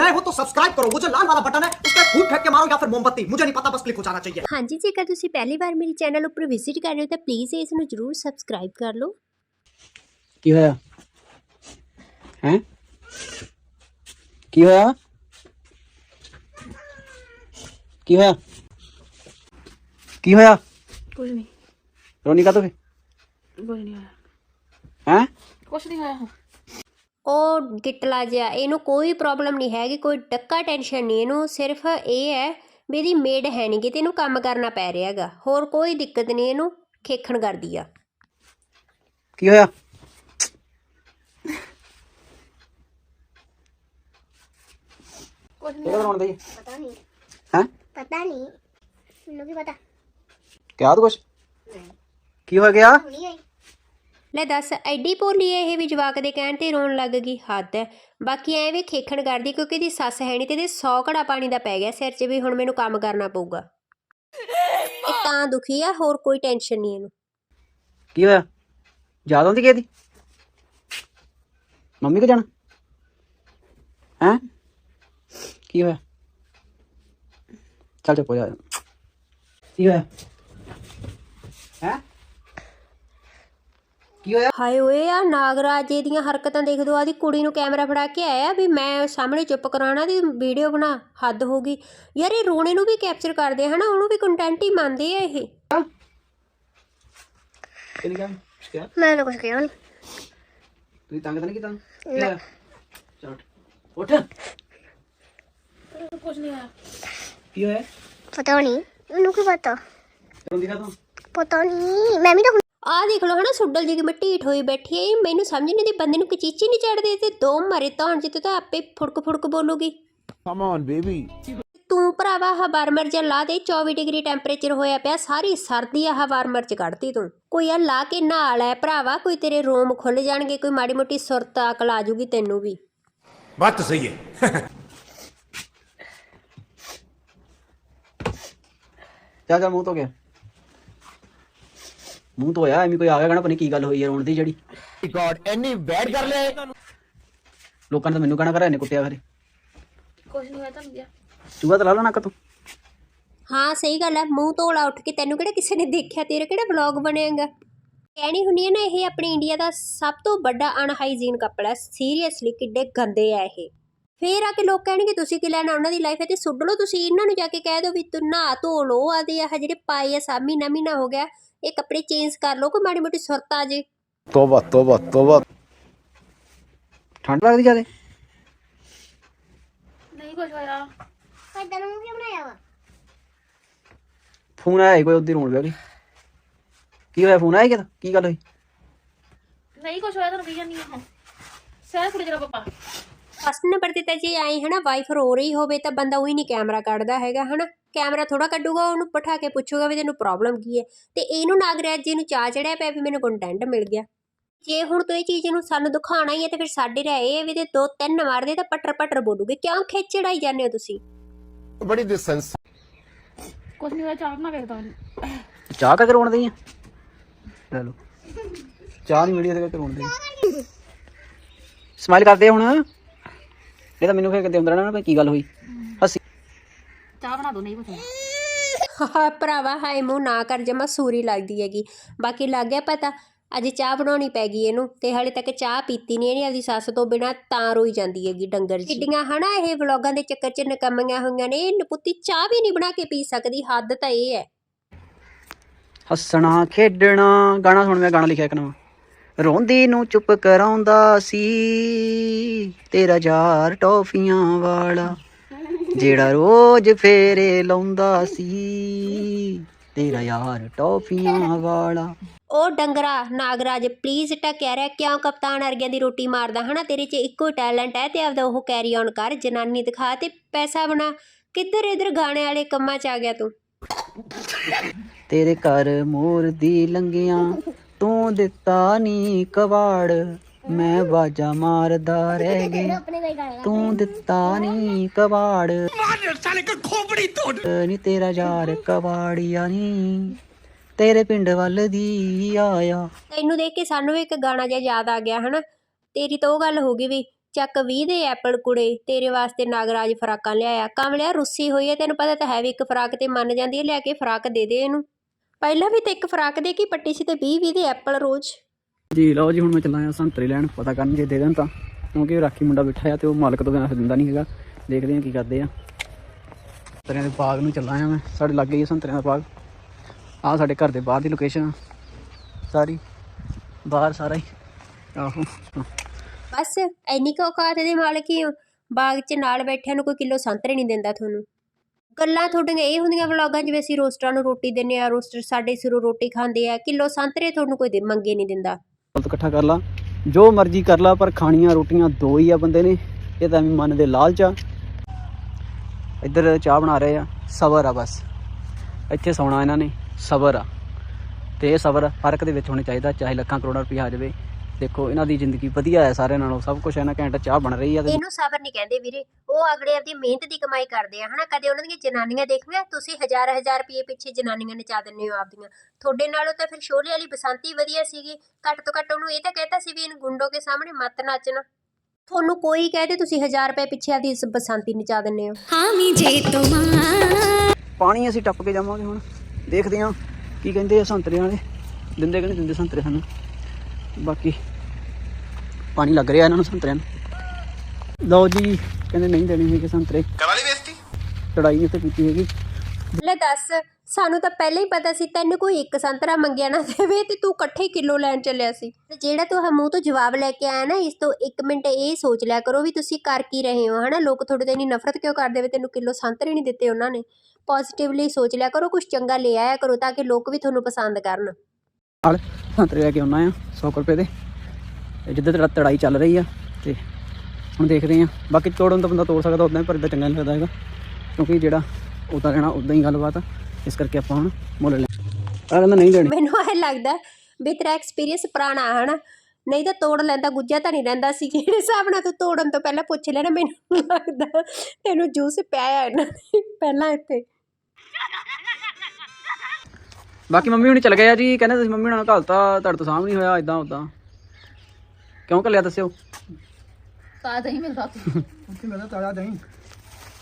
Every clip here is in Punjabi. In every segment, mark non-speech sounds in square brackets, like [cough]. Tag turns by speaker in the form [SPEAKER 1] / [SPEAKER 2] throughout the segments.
[SPEAKER 1] नए हो तो सब्सक्राइब करो। वो जो लाल वाला बटन है उस पर फूट फेंक के मारो या फिर मोमबत्ती। मुझे नहीं पता बस क्लिक हो जाना चाहिए।
[SPEAKER 2] हाँ जी जेकर तुम पहली बार मेरे चैनल ऊपर विज़िट कर रहे हो तो प्लीज़ इसमें ज़रूर सब्सक्राइब कर लो।
[SPEAKER 3] की होया? हैं? की होया? की होया? की होया?
[SPEAKER 4] कुछ नहीं।
[SPEAKER 3] रोनी का तो फिर?
[SPEAKER 4] कुछ नहीं होया।
[SPEAKER 3] हैं?
[SPEAKER 4] कुछ नहीं होया।
[SPEAKER 2] ਉਹ ਗਿੱਟਲਾ ਜਿਹਾ ਇਹਨੂੰ ਕੋਈ ਪ੍ਰੋਬਲਮ ਨਹੀਂ ਹੈਗੀ ਕੋਈ ਡੱਕਾ ਟੈਨਸ਼ਨ ਨਹੀਂ ਇਹਨੂੰ ਸਿਰਫ ਇਹ ਹੈ ਇਹਦੀ ਮੇਡ ਹੈ ਨਹੀਂ ਕਿ ਇਹਨੂੰ ਕੰਮ ਕਰਨਾ ਪੈ ਰਿਹਾ ਹੈਗਾ ਹੋਰ ਕੋਈ ਦਿੱਕਤ ਨਹੀਂ ਇਹਨੂੰ ਖੇਖਣ ਕਰਦੀ ਆ।
[SPEAKER 3] ਕੀ ਹੋਇਆ?
[SPEAKER 4] ਕੁਝ ਨਹੀਂ
[SPEAKER 3] ਕਿਹੜਾ ਰੋਣ ਦਈ
[SPEAKER 5] ਪਤਾ ਨਹੀਂ
[SPEAKER 3] ਹੈ?
[SPEAKER 5] ਪਤਾ ਨਹੀਂ ਮੈਨੂੰ ਕੀ ਪਤਾ?
[SPEAKER 3] ਕਿਹਾ ਤੂੰ ਕੁਛ? ਕੀ ਹੋ ਗਿਆ?
[SPEAKER 5] ਹੁਣੀ ਆਈ।
[SPEAKER 2] ਲੈ ਦੱਸ, ਐਡੀ ਭੋਲੀ ਹੈ ਇਹ ਵੀ ਜਵਾਕ ਦੇ ਕਹਿਣ ਤੇ ਰੋਣ ਲੱਗ ਗਈ। ਹੱਦ ਹੈ ਬਾਕੀ ਐ ਖੇਖਣ ਕਰਦੀ ਕਿਉਂਕਿ ਇਹਦੀ ਸੱਸ ਹੈ ਨਹੀਂ ਤੇ ਇਹਦੇ 100 ਘੜਾ ਪਾਣੀ ਦਾ ਪੈ ਗਿਆ ਸਿਰ 'ਚ ਵੀ, ਹੁਣ ਮੈਨੂੰ ਕੰਮ ਕਰਨਾ ਪਊਗਾ। ਇਹ ਤਾਂ ਦੁਖੀ ਆ, ਹੋਰ ਕੋਈ ਟੈਨਸ਼ਨ ਨਹੀਂ ਇਹਨੂੰ।
[SPEAKER 3] ਕੀ ਹੋਇਆ? ਯਾਦ ਆਉਂਦੀ ਕਿਹਦੀ? ਮੰਮੀ ਕੋ ਜਾਣਾ? ਹੈ? ਕੀ ਹੋਇਆ? ਚੱਲ ਚੁੱਪ ਹੋ ਜਾ। ਕੀ ਹੋਇਆ? ਹੈ? ਕੀ ਹੋਇਆ?
[SPEAKER 2] ਹਾਏ ਓਏ ਆ ਨਾਗਰਾਜ ਦੀਆਂ ਹਰਕਤਾਂ ਦੇਖ ਦੋ ਆਦੀ ਕੁੜੀ ਨੂੰ ਕੈਮਰਾ ਫੜਾ ਕੇ ਆਇਆ ਵੀ ਮੈਂ ਸਾਹਮਣੇ ਚੁੱਪ ਕਰਾਉਣਾ ਦੀ ਵੀਡੀਓ ਬਣਾ ਹੱਦ ਹੋ ਗਈ। ਯਾਰ ਇਹ ਰੋਣੇ ਨੂੰ ਵੀ ਕੈਪਚਰ ਕਰਦੇ ਹਨਾ? ਉਹਨੂੰ ਵੀ ਕੰਟੈਂਟ ਹੀ ਮੰਨਦੇ ਆ ਇਹ।
[SPEAKER 3] ਕਿਹਨੇ ਕਿਹਾ ਕਿਹਾ?
[SPEAKER 5] ਮੈਂ ਤਾਂ ਕੁਝ ਕਿਹਾ ਨਹੀਂ
[SPEAKER 3] ਤੁਸੀਂ ਤੰਗ ਤਾਂ ਨਹੀਂ ਕੀਤਾ? ਕੀ ਹੋਇਆ? ਚਲ ਉੱਠ।
[SPEAKER 4] ਕੁਝ ਨਹੀਂ ਹੋਇਆ।
[SPEAKER 3] ਕੀ ਹੋਇਆ?
[SPEAKER 5] ਪਤਾ ਨਹੀਂ ਮੈਨੂੰ ਕੀ ਪਤਾ?
[SPEAKER 3] ਰੋਂਦੀ ਕਾ ਤੂੰ?
[SPEAKER 5] ਪਤਾ ਨਹੀਂ ਮੈਂ ਵੀ ਤਾਂ ਹੁਣ-
[SPEAKER 2] ਆ ਦੇਖ ਲਓ ਹਨਾ ਸੁੱਡਲ ਜੀ ਕਿਵੇਂ ਢੀਠ ਹੋਈ ਬੈਠੀ ਹੈ ਮੈਨੂੰ ਸਮਝ ਨਹੀਂ ਆਉਂਦੀ ਬੰਦੇ ਨੂੰ ਕਚੀਚੀ ਨਹੀਂ ਚੜਦੀ ਤੇ ਦੋ ਮਾਰੇ ਤਾਂ ਜਿੱਤੇ ਤਾਂ ਆਪੇ ਫੁੜਕ ਫੁੜਕ ਬੋਲੂਗੀ।
[SPEAKER 6] ਕਮ ਔਨ ਬੇਬੀ
[SPEAKER 2] ਤੂੰ ਭਰਾਵਾ ਹ ਵਾਰਮਰ ਚ ਲਾ ਦੇ 24 ਡਿਗਰੀ ਟੈਂਪਰੇਚਰ ਹੋਇਆ ਪਿਆ ਸਾਰੀ ਸਰਦੀ ਆ ਹ ਵਾਰਮਰ ਚ ਕੱਢਤੀ ਤੂੰ। ਕੋਈ ਆ ਲਾ ਕੇ ਨਾਲ ਲੈ ਭਰਾਵਾ ਕੋਈ ਤੇਰੇ ਰੋਮ ਖੁੱਲ ਜਾਣਗੇ ਕੋਈ ਮਾੜੀ ਮੋਟੀ ਸੁਰਤ ਅਕਲ ਆ ਜੂਗੀ ਤੈਨੂੰ ਵੀ।
[SPEAKER 6] ਬਾਤ ਸਹੀ
[SPEAKER 3] ਹੈ ਚਾਚਾ ਮੂੰਹ ਤੋਂ ਗਿਆ ਮੂੰਹ ਧੋਇਆ ਐਵੇਂ ਕੋਈ ਆ ਗਿਆ ਕਹਣਾ ਪਤਾ ਕੀ ਗੱਲ ਹੋਈ ਹੈ ਰੋਣ ਦੀ ਜਿਹੜੀ।
[SPEAKER 6] ਗੋਡ ਐਨੀ ਬੈਡ ਕਰ ਲਿਆ
[SPEAKER 3] ਲੋਕਾਂ ਨੇ ਤਾਂ ਮੈਨੂੰ ਕਹਣਾ ਕਰਾ ਇਹਨੇ ਕੁੱਟਿਆ ਫਿਰ।
[SPEAKER 4] ਕੁਛ ਨਹੀਂ ਹੋਇਆ ਤੁਹਾਨੂੰ ਗਿਆ
[SPEAKER 3] ਚੂਹਾ ਤਾਂ ਲਾ ਲੈਣਾ ਤੂੰ।
[SPEAKER 2] ਹਾਂ ਸਹੀ ਗੱਲ ਹੈ ਮੂੰਹ ਧੋਲਾ ਉੱਠ ਕੇ। ਤੈਨੂੰ ਕਿਹੜਾ ਕਿਸੇ ਨੇ ਦੇਖਿਆ? ਤੇਰਾ ਕਿਹੜਾ ਵਲੌਗ ਬਣੇਗਾ ਕਹਿਣੀ ਹੁੰਦੀ ਹੈ ਨਾ ਇਹ ਆਪਣੇ ਇੰਡੀਆ ਦਾ ਸਭ ਤੋਂ ਵੱਡਾ ਅਨਹਾਈਜੀਨ ਕਪੜਾ ਹੈ ਸੀਰੀਅਸਲੀ ਕਿੱਡੇ ਗੰਦੇ ਆ ਇਹ। ਫੇਰ ਆ ਕੇ ਲੋਕ ਕਹਿਣਗੇ ਤੁਸੀਂ ਕੀ ਲੈਣਾ? ਉਹਨਾਂ ਦੀ ਲਾਈਫ ਹੈ ਤੇ ਸੁੱਟ ਲੋ ਤੁਸੀਂ। ਇਹਨਾਂ ਨੂੰ ਜਾ ਕੇ ਕਹਿ ਦਿਓ ਵੀ ਤੂੰ ਨਹਾ ਧੋ ਲਓ। ਆਦੇ ਆ ਜਿਹੜੇ ਪਾਏ ਆ ਸਾ ਮਹੀਨਾ ਮਹੀਨਾ ਹੋ ਗਿਆ। ਇਹ ਕੱਪੜੇ ਚੇਂਜ ਕਰ ਲਓ ਕੋਈ ਮਾੜੀ ਮੋਟੀ ਸੁਰਤ ਆ ਜੇ।
[SPEAKER 6] ਤੋਬਾ ਤੋਬਾ ਤੋਬਾ।
[SPEAKER 3] ਠੰਡ ਲੱਗਦੀ ਜਿਆਦੇ?
[SPEAKER 4] ਨਹੀਂ ਕੁਝ ਹੋਇਆ।
[SPEAKER 5] ਕੱਦਾਂ ਨੂੰ ਕਿਉਂ ਬਣਾਇਆ ਵਾ?
[SPEAKER 3] ਫੋਨ ਆਇਆ ਕੋਈ ਉਧਰ ਰੋਣ ਲੱਗੀ। ਕੀ ਹੋਇਆ ਫੋਨ ਆਇਆ ਕਿਦਾ ਕੀ ਗੱਲ ਹੋਈ?
[SPEAKER 4] ਨਹੀਂ ਕੁਝ ਹੋਇਆ ਤੁਹਾਨੂੰ ਕੀ ਜਾਨੀ ਹੈ ਸਹਿ ਕੁੜੀ ਜਰਾ ਪਾਪਾ।
[SPEAKER 2] ਫਸਟ ਨੰਬਰ ਤੇ ਤਾਂ ਜੇ ਆਏ ਹਨਾ ਵਾਈਫ ਰੋ ਰਹੀ ਹੋਵੇ ਤਾਂ ਬੰਦਾ ਉਹੀ ਨਹੀਂ ਕੈਮਰਾ ਕੱਢਦਾ ਹੈਗਾ ਹਨਾ। ਕੈਮਰਾ ਥੋੜਾ ਕੱਢੂਗਾ ਉਹਨੂੰ ਬਿਠਾ ਕੇ ਪੁੱਛੂਗਾ ਵੀ ਤੈਨੂੰ ਪ੍ਰੋਬਲਮ ਕੀ ਹੈ। ਤੇ ਇਹਨੂੰ ਨਾਗਰਾਜ ਜੀ ਨੂੰ ਚਾਹ ਚੜਿਆ ਪਿਆ ਵੀ ਮੈਨੂੰ ਕੰਟੈਂਟ ਮਿਲ ਗਿਆ। ਜੇ ਹੁਣ ਤੂੰ ਇਹ ਚੀਜ਼ ਨੂੰ ਸਾਨੂੰ ਦਿਖਾਣਾ ਹੀ ਹੈ ਤੇ ਫਿਰ ਸਾਡੇ ਰਹਿ ਇਹ ਵੀ ਤੇ ਦੋ ਤਿੰਨ ਮਾਰਦੇ ਤਾਂ ਪਟਰ ਪਟਰ ਬੋਲੂਗੇ। ਕਿਉਂ ਖੇਚੜਾਈ ਜਾਂਦੇ ਹੋ ਤੁਸੀਂ?
[SPEAKER 6] ਬੜੀ ਡਿਸੈਂਸ
[SPEAKER 4] ਕੁਝ ਨਹੀਂ ਹੋਇਆ ਚਾਹ ਬਣਾ ਕੇ ਦਵਾਂ
[SPEAKER 3] ਚਾਹ ਤਾਂ ਕਰਉਣ ਦਈ ਆ? ਲੈ ਲਓ। ਚਾਹ ਨਹੀਂ ਮਿਲੀ ਤੇ ਕਰਉਣ ਦਈ। ਸਮਾਈਲ ਕਰਦੇ ਹੁਣ। ਇਹ ਤਾਂ ਮੈਨੂੰ ਫਿਰ ਕਿਤੇ ਹੁੰਦਾ ਰਹਿਣਾ ਵੀ ਕੀ ਗੱਲ ਹੋਈ। ਹੱਸੀ।
[SPEAKER 4] ਚਾਹ ਬਣਾ ਦੋ ਨਹੀਂ ਹੋਇਆ
[SPEAKER 2] ਹਾਂ ਭਰਾਵਾ ਹਾਏ ਮੂੰਹ ਨਾ ਕਰ ਜਮਾ ਸੂਰੀ ਲੱਗਦੀ ਹੈਗੀ। ਬਾਕੀ ਲੱਗ ਗਿਆ ਪਤਾ ਅੱਜ ਚਾਹ ਬਣਾਉਣੀ ਪੈ ਗਈ ਇਹਨੂੰ ਤੇ ਹਾਲੇ ਤੱਕ ਚਾਹ ਪੀਤੀ ਨਹੀਂ ਇਹਨੇ ਆਪਦੀ ਸੱਸ ਤੋਂ ਬਿਨਾ ਤਾਂ ਰੋਈ ਜਾਂਦੀ ਹੈਗੀ ਡੰਗਰ ਜੀ। ਕਿੱਡੀਆਂ ਹਨਾ ਇਹ ਵਲੋਗਾਂ ਦੇ ਚੱਕਰ 'ਚ ਨਕਮੀਆਂ ਹੋਈਆਂ ਨੇ ਇਹ ਨਪੁੱਤੀ ਚਾਹ ਵੀ ਨਹੀਂ ਬਣਾ ਕੇ ਪੀ ਸਕਦੀ ਹੱਦ ਤਾਂ ਇਹ ਹੈ।
[SPEAKER 3] ਹੱਸਣਾ ਖੇਡਣਾ ਗਾਣਾ ਸੁਣ ਮੈਂ ਗਾਣਾ ਲਿਖਿਆ ਇੱਕ ਨਵਾਂ। ਰੋਂਦੀ ਨੂੰ ਚੁੱਪ ਕਰਾਉਂਦਾ ਸੀ। ਤੇਰਾ ਯਾਰ ਟੌਫੀਆਂ ਵਾਲਾ ਜਿਹੜਾ ਰੋਜ਼ ਫੇਰੇ ਲਾਉਂਦਾ ਸੀ। ਤੇਰਾ ਯਾਰ ਟੌਫੀਆਂ ਵਾਲਾ।
[SPEAKER 2] ਉਹ ਡੰਗਰਾ ਨਾਗਰਾਜ ਪਲੀਜ਼ ਟਕਿਆ ਰਿਹਾ। ਕਿਉਂ ਕਪਤਾਨ ਅਰਗਿਆਂ ਦੀ ਰੋਟੀ ਮਾਰਦਾ? ਹਨਾ ਤੇਰੇ 'ਚ ਇੱਕੋ ਟੈਲੈਂਟ ਹੈ ਤੇ ਆਪਦਾ ਉਹ ਕੈਰੀ ਔਨ ਕਰ। ਜਨਾਨੀ ਦਿਖਾ ਤੇ ਪੈਸਾ ਬਣਾ। ਕਿੱਧਰ ਇਧਰ ਗਾਣੇ ਵਾਲੇ ਕੰਮਾਂ 'ਚ ਆ ਗਿਆ ਤੂੰ?
[SPEAKER 3] ਤੇਰੇ ਘਰ ਮੋਰ ਦੀ ਲੰਗੀਆਂ ਤੂੰ ਦਿੱਤਾ ਨੀ ਕਵਾੜ ਮੈਂ ਬਾਜਾ ਮਾਰਦਾ ਰਹਿ
[SPEAKER 5] ਗਾਣਾ
[SPEAKER 3] ਤੂੰ ਦਿੱਤਾ ਨੀ ਕਵਾੜ ਸਾਲੇ ਕਾ ਖੋਪੜੀ ਤੋੜ ਨੀ ਤੇਰਾ ਯਾਰ ਕਵਾੜੀਆ ਨੀ। ਤੇਰੇ ਪਿੰਡ ਵੱਲ ਦੀ ਆਇਆ।
[SPEAKER 2] ਤੈਨੂੰ ਦੇਖ ਕੇ ਸਾਨੂੰ ਵੀ ਇੱਕ ਗਾਣਾ ਜਿਹਾ ਯਾਦ ਆ ਗਿਆ ਹਨਾ? ਤੇਰੀ ਤਾਂ ਉਹ ਗੱਲ ਹੋ ਗਈ ਵੀ ਚੱਕ 20 ਦੇ ਐਪਲ ਕੁੜੇ ਤੇਰੇ ਵਾਸਤੇ ਨਾਗਰਾਜ ਫਰਾਕਾਂ ਲਿਆਇਆ। ਕਮਲਿਆ ਰੁੱਸੀ ਹੋਈ ਹੈ ਤੈਨੂੰ ਪਤਾ ਤਾਂ ਹੈ ਵੀ ਇੱਕ ਫਰਾਕ ਤੇ ਮੰਨ ਜਾਂਦੀ ਹੈ ਲਿਆ ਕੇ ਫਰਾਕ ਦੇ ਦੇ ਇਹਨੂੰ। ਪਹਿਲਾਂ ਵੀ ਤੇ ਇੱਕ ਫਰਾਕ ਦੇ ਕੇ ਪੱਟੀ ਸੀ ਤੇ 20 20 ਦੇ ਐਪਲ ਰੋਜ਼?
[SPEAKER 3] ਜੀ ਲਓ ਜੀ ਹੁਣ ਮੈਂ ਚੱਲਾਂ ਆ ਸੰਤਰੇ ਲੈਣ ਪਤਾ ਕਰਨ ਜੇ ਦੇ ਦੇਣ ਤਾਂ। ਕਿਉਂਕਿ ਉਹ ਰਾਖੀ ਮੁੰਡਾ ਬੈਠਾ ਆ ਤੇ ਉਹ ਮਾਲਕ ਤੋਂ ਬਿਨਾਂ ਦਿੰਦਾ ਨਹੀਂ ਹੈਗਾ। ਦੇਖਦੇ ਆ ਕੀ ਕਰਦੇ ਆ। ਸੰਤਰਿਆਂ ਦੇ ਬਾਗ ਨੂੰ ਚੱਲਾਂ ਆ ਮੈਂ। ਸਾਡੇ ਲਾਗੇ ਹੀ ਸੰਤਰਿਆਂ ਦਾ ਬਾਗ। ਆ ਸਾਡੇ ਘਰ ਦੇ ਬਾਹਰ ਦੀ ਲੋਕੇਸ਼ਨ ਸਾਰੀ। ਬਾਹਰ ਸਾਰਾ ਹੀ। ਆਹੋ।
[SPEAKER 2] ਬਸ ਐਨੀ ਕੁ ਔਕਾਤ ਦੇ ਮਾਲਕ ਹੀ ਹੋ। ਬਾਗ 'ਚ ਨਾਲ ਬੈਠਿਆਂ ਨੂੰ ਕੋਈ ਕਿਲੋ ਸੰਤਰੇ ਨਹੀਂ ਦਿੰਦਾ ਤੁਹਾਨੂੰ। ਗੱਲਾਂ ਤੁਹਾਡੀਆਂ ਇਹ ਹੁੰਦੀਆਂ ਵਲੌਗਾਂ 'ਚ ਅਸੀਂ ਰੋਸਟਰਾਂ ਨੂੰ ਰੋਟੀ ਦਿੰਨੇ ਆ ਰੋਸਟਰ ਸਾਡੇ ਸਿਰੋਂ ਰੋਟੀ ਖਾਂਦੇ ਆ, ਕਿਲੋ ਸੰਤਰੇ ਤੁਹਾਨੂੰ ਕੋਈ ਦੇ ਮੰਗੇ ਨਹੀਂ ਦਿੰਦਾ।
[SPEAKER 3] ਗਲਤ ਇਕੱਠਾ ਕਰ ਲਾ। ਜੋ ਮਰਜ਼ੀ ਕਰ ਲਾ, ਪਰ ਖਾਣੀਆਂ ਰੋਟੀਆਂ ਦੋ ਹੀ ਆ ਬੰਦੇ ਨੇ। ਇਹ ਤਾਂ ਐਵੇਂ ਮਨ ਦੇ ਲਾਲਚ ਆ। ਇੱਧਰ ਚਾਹ ਬਣਾ ਰਹੇ ਆ। ਸਬਰ ਆ ਬਸ। ਇੱਥੇ ਸੌਣਾ ਇਹਨਾਂ ਨੇ। ਸਬਰ ਆ। ਤੇ ਇਹ ਸਬਰ ਹਰ ਇੱਕ ਦੇ ਵਿੱਚ ਹੋਣਾ ਚਾਹੀਦਾ, ਚਾਹੇ ਲੱਖਾਂ ਕਰੋੜਾਂ ਰੁਪਏ ਆ ਜਾਵੇ। ਦੇਖੋ ਇਹਨਾਂ ਦੀ ਜ਼ਿੰਦਗੀ ਵਧੀਆ ਹੈ ਸਾਰਿਆਂ ਨਾਲੋਂ ਸਭ ਕੁਝ ਇਹਨਾਂ ਘੈਂਟ ਚਾਹ ਬਣ ਰਹੀ ਆ ਤੇ
[SPEAKER 2] ਇਹਨੂੰ ਸਬਰ ਨਹੀਂ ਕਹਿੰਦੇ ਵੀਰੇ। ਉਹ ਅਗਲੇ ਆਪਦੀ ਮਿਹਨਤ ਦੀ ਕਮਾਈ ਕਰਦੇ ਆ ਹਨਾ? ਕਦੇ ਉਹਨਾਂ ਦੀਆਂ ਜਨਾਨੀਆਂ ਦੇਖੀਆਂ ਤੁਸੀਂ ਹਜ਼ਾਰ ਹਜ਼ਾਰ ਰੁਪਏ ਪਿੱਛੇ ਜਨਾਨੀਆਂ ਨਚਾ ਦਿੰਦੇ ਹੋ ਆਪਦੀਆਂ। ਤੁਹਾਡੇ ਨਾਲੋਂ ਤਾਂ ਫਿਰ ਸ਼ੋਲੇ ਵਾਲੀ ਬਸੰਤੀ ਵਧੀਆ ਸੀਗੀ। ਘੱਟ ਤੋਂ ਘੱਟ ਉਹਨੂੰ ਇਹ ਤਾਂ ਕਹਿਤਾ ਸੀ ਵੀ ਇਹਨੂੰ ਗੁੰਡੋ ਕੇ ਸਾਹਮਣੇ ਮਤ ਨੱਚਣਾ। ਤੁਹਾਨੂੰ ਕੋਈ ਕਹਦੇ ਤੁਸੀਂ ਹਜ਼ਾਰ ਰੁਪਏ ਪਿੱਛੇ ਆਪਦੀ ਇਸ ਬਸੰਤੀ ਨਚਾ ਦਿੰਦੇ ਹੋ।
[SPEAKER 3] ਪਾਣੀ ਅਸੀਂ ਟੱਪ ਕੇ ਜਾਵਾਂਗੇ ਹੁਣ। ਦੇਖਦੇ ਹਾਂ ਕੀ ਕਹਿੰਦੇ ਆ ਸੰਤਰਿਆਂ ਵਾਲੇ। ਦਿੰਦੇ ਕਿ ਨਹੀਂ ਦਿੰਦੇ ਸੰਤਰੇ ਸਾਨੂੰ? ਬਾਕੀ ਪਾਣੀ ਲੱਗ ਰਿਹਾ ਇਹਨਾਂ ਨੂੰ ਸੰਤਰਿਆਂ ਨੂੰ। ਲਓ ਜੀ ਕਹਿੰਦੇ ਨਹੀਂ ਦੇਣੀ ਹੈਗੇ ਸੰਤਰੇ।
[SPEAKER 6] ਕਰਾ
[SPEAKER 3] ਲਈ ਬੇਇੱਜ਼ਤੀ ਲੜਾਈ ਕੀਤੀ ਹੈਗੀ।
[SPEAKER 2] ਲੈ ਦੱਸ ਸਾਨੂੰ ਤਾਂ ਪਹਿਲਾਂ ਹੀ ਪਤਾ ਸੀ ਤੈਨੂੰ ਕੋਈ ਇੱਕ ਸੰਤਰਾ ਮੰਗਿਆ ਨਾ ਦੇਵੇ ਤੇ ਤੂੰ ਇਕੱਠੇ ਕਿਲੋ ਲੈਣ ਚੱਲਿਆ ਸੀ। ਤੇ ਜਿਹੜਾ ਤੂੰ ਮੂੰਹ ਤੋਂ ਜਵਾਬ ਲੈ ਕੇ ਆਇਆ ਨਾ ਇਸ ਤੋਂ 1 ਮਿੰਟ ਇਹ ਸੋਚ ਲਿਆ ਕਰੋ ਵੀ ਤੁਸੀਂ ਕਰ ਕੀ ਰਹੇ ਹੋ ਹਨਾ? ਲੋਕ ਤੁਹਾਡੇ ਤੇ ਇੰਨੀ ਨਫ਼ਰਤ ਕਿਉਂ ਕਰਦੇ ਵੇ ਤੈਨੂੰ ਕਿਲੋ ਸੰਤਰੇ ਨਹੀਂ ਦਿੱਤੇ ਉਹਨਾਂ ਨੇ? ਪੋਜ਼ਿਟਿਵਲੀ ਸੋਚ ਲਿਆ ਕਰੋ ਕੁਝ ਚੰਗਾ ਲੈ ਆਇਆ ਕਰੋ ਤਾਂ ਕਿ ਲੋਕ ਵੀ ਤੁਹਾਨੂੰ ਪਸੰਦ ਕਰਨ।
[SPEAKER 3] ਨਾਲ ਸੰਤਰੇ ਲੈ ਕੇ ਆਉਣਾ ਆ 100 ਰੁਪਏ ਦੇ। ਜਿੱਦਾਂ ਤੜਾ ਤੜਾਈ ਚੱਲ ਰਹੀ ਆ ਤੇ ਹੁਣ ਦੇਖਦੇ ਆ। ਬਾਕੀ ਤੋੜਨ ਤਾਂ ਬੰਦਾ ਤੋੜ ਸਕਦਾ ਉਦਾਂ ਪਰ ਇਦਾਂ ਚੰਗਾ ਨਹੀਂ ਲੱਗਦਾ ਹੈਗਾ। ਕਿਉਂਕਿ ਜਿਹੜਾ ਉਦਾਂ ਲੈਣਾ ਉਦਾਂ ਹੀ ਗੱਲਬਾਤ ਆ। ਇਸ ਕਰਕੇ ਆਪਾਂ ਹੁਣ ਮੁੱਲ ਲੈ ਆ ਕਹਿੰਦਾ ਨਹੀਂ ਦੇਣੀ।
[SPEAKER 2] ਮੈਨੂੰ ਇਹ ਲੱਗਦਾ ਵੀ ਤੇਰਾ ਐਕਸਪੀਰੀਅੰਸ ਪੁਰਾਣਾ ਹਨਾ? ਨਹੀਂ ਤਾਂ ਤੋੜ ਲੈਂਦਾ ਗੁੱਜਾ ਤਾਂ ਨਹੀਂ ਰਹਿੰਦਾ ਸੀ। ਜਿਹੜੇ ਹਿਸਾਬ ਨਾਲ ਤੂੰ ਤੋੜਨ ਤੋਂ ਪਹਿਲਾਂ ਪੁੱਛ ਲੈਣਾ ਮੈਨੂੰ ਲੱਗਦਾ ਤੈਨੂੰ ਜੂਸ ਪਿਆਇਆ ਇਹਨਾਂ ਨੇ ਪਹਿਲਾਂ ਇੱਥੇ।
[SPEAKER 3] ਬਾਕੀ ਮੰਮੀ ਹੁਣੀ ਚਲ ਗਏ ਆ ਜੀ। ਕਹਿੰਦੇ ਤੁਸੀਂ ਮੰਮੀ ਨਾਲ ਘਲਤਾ ਤੁਹਾਡੇ ਤੋਂ ਸਾਹਮਣੇ ਹੋਇਆ ਇਦਾਂ ਉਦਾਂ ਕਿਉਂ ਕੱਲਿਆ ਦੱਸਿਓ?
[SPEAKER 4] ਤਾਂ ਦਹੀਂ ਮਿਲਦਾ ਸੀ ਉੱਥੇ ਮੇਰਾ ਦਹੀਂ।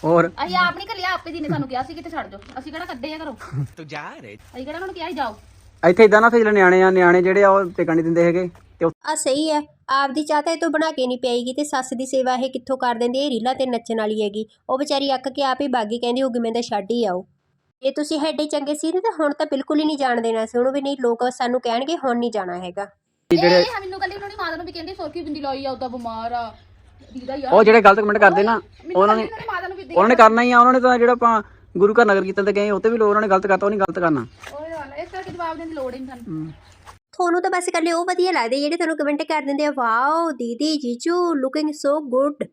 [SPEAKER 3] ਹੋਰ?
[SPEAKER 4] ਅਸੀਂ ਆਪ ਨਹੀਂ ਕੱਲਿਆ ਆਪੇ ਜੀ ਨੇ ਸਾਨੂੰ ਕਿਹਾ ਸੀ ਕਿਤੇ ਛੱਡ ਜਾਓ। ਅਸੀਂ ਕਿਹੜਾ ਕੱਢੇ
[SPEAKER 3] ਤੇ
[SPEAKER 2] ਚਾਹ ਬਣਾ ਕੇ ਨਹੀਂ ਪਏਗੀ ਤੇ ਸੱਸ ਦੀ ਸੇਵਾ ਇਹ ਕਿੱਥੋਂ ਕਰ ਦਿੰਦੇ ਇਹ ਰੀਲਾ ਤੇ ਨੱਚਣ ਵਾਲੀ ਹੈਗੀ। ਉਹ ਵਿਚਾਰੀ ਅੱਕ ਕੇ ਆਪ ਹੀ ਬਾਗੀ ਕਹਿੰਦੀ ਹੋਗੀ ਮੈਂ ਤਾਂ ਛੱਡ ਹੀ ਆਓ। ਜੇ ਤੁਸੀਂ ਹੈਡੇ ਚੰਗੇ ਸੀ ਤੇ ਹੁਣ ਤਾਂ ਬਿਲਕੁਲ ਹੀ ਨਹੀਂ ਜਾਣ ਦੇਣਾ ਸੀ। ਉਹਨੂੰ ਵੀ ਨਹੀਂ ਲੋਕ ਸਾਨੂੰ ਕਹਿਣਗੇ ਹੁਣ ਨਹੀਂ ਜਾਣਾ ਹੈਗਾ।
[SPEAKER 3] ਜਿਹੜੇ
[SPEAKER 4] ਇਹ ਮੈਨੂੰ ਕੱਲੀ ਉਹਨਾਂ ਦੀ ਮਾਤਾ ਨੂੰ ਵੀ ਕਹਿੰਦੀ ਸੋਰਖੀ ਬਿੰਦੀ ਲਾਈ ਆ ਉਦਾਂ ਬਿਮਾਰ ਆ। ਦੀਦਾ ਯਾਰ।
[SPEAKER 3] ਉਹ ਜਿਹੜੇ ਗਲਤ ਕਮੈਂਟ ਕਰਦੇ ਨਾ ਉਹਨਾਂ ਨੇ
[SPEAKER 4] ਉਹਨਾਂ ਮਾਤਾ ਨੂੰ ਵੀ
[SPEAKER 3] ਉਹਨਾਂ ਨੇ ਕਰਨਾ ਹੀ ਆ ਉਹਨਾਂ ਨੇ ਤਾਂ ਜਿਹੜਾ ਆਪਾਂ ਗੁਰੂ ਘਰ ਨਗਰ ਕੀਰਤਨ ਤੇ ਗਏ ਉੱਥੇ ਵੀ ਲੋਕ ਉਹਨਾਂ ਨੇ ਗਲਤ ਕਰਤਾ ਉਹ ਨਹੀਂ ਗਲਤ ਕਰਨਾ।
[SPEAKER 4] ਓਏ ਵਾਲਾ ਇਸ ਕਰਕੇ ਜਵਾਬ ਦੇਣ ਦੀ ਲੋੜ ਹੀ ਨਹੀਂ ਸਾਨੂੰ।
[SPEAKER 2] ਤੁਹਾਨੂੰ ਤਾਂ ਬਸ ਇਕੱਲੇ ਉਹ ਵਧੀਆ ਲੱਗਦੇ ਜਿਹੜੇ ਤੁਹਾਨੂੰ ਕਮੈਂਟ ਕਰ ਦਿੰਦੇ ਆ ਵਾਓ ਦੀਦੀ ਜੀਜੂ ਲੁਕਿੰਗ ਸੋ ਗੁੱਡ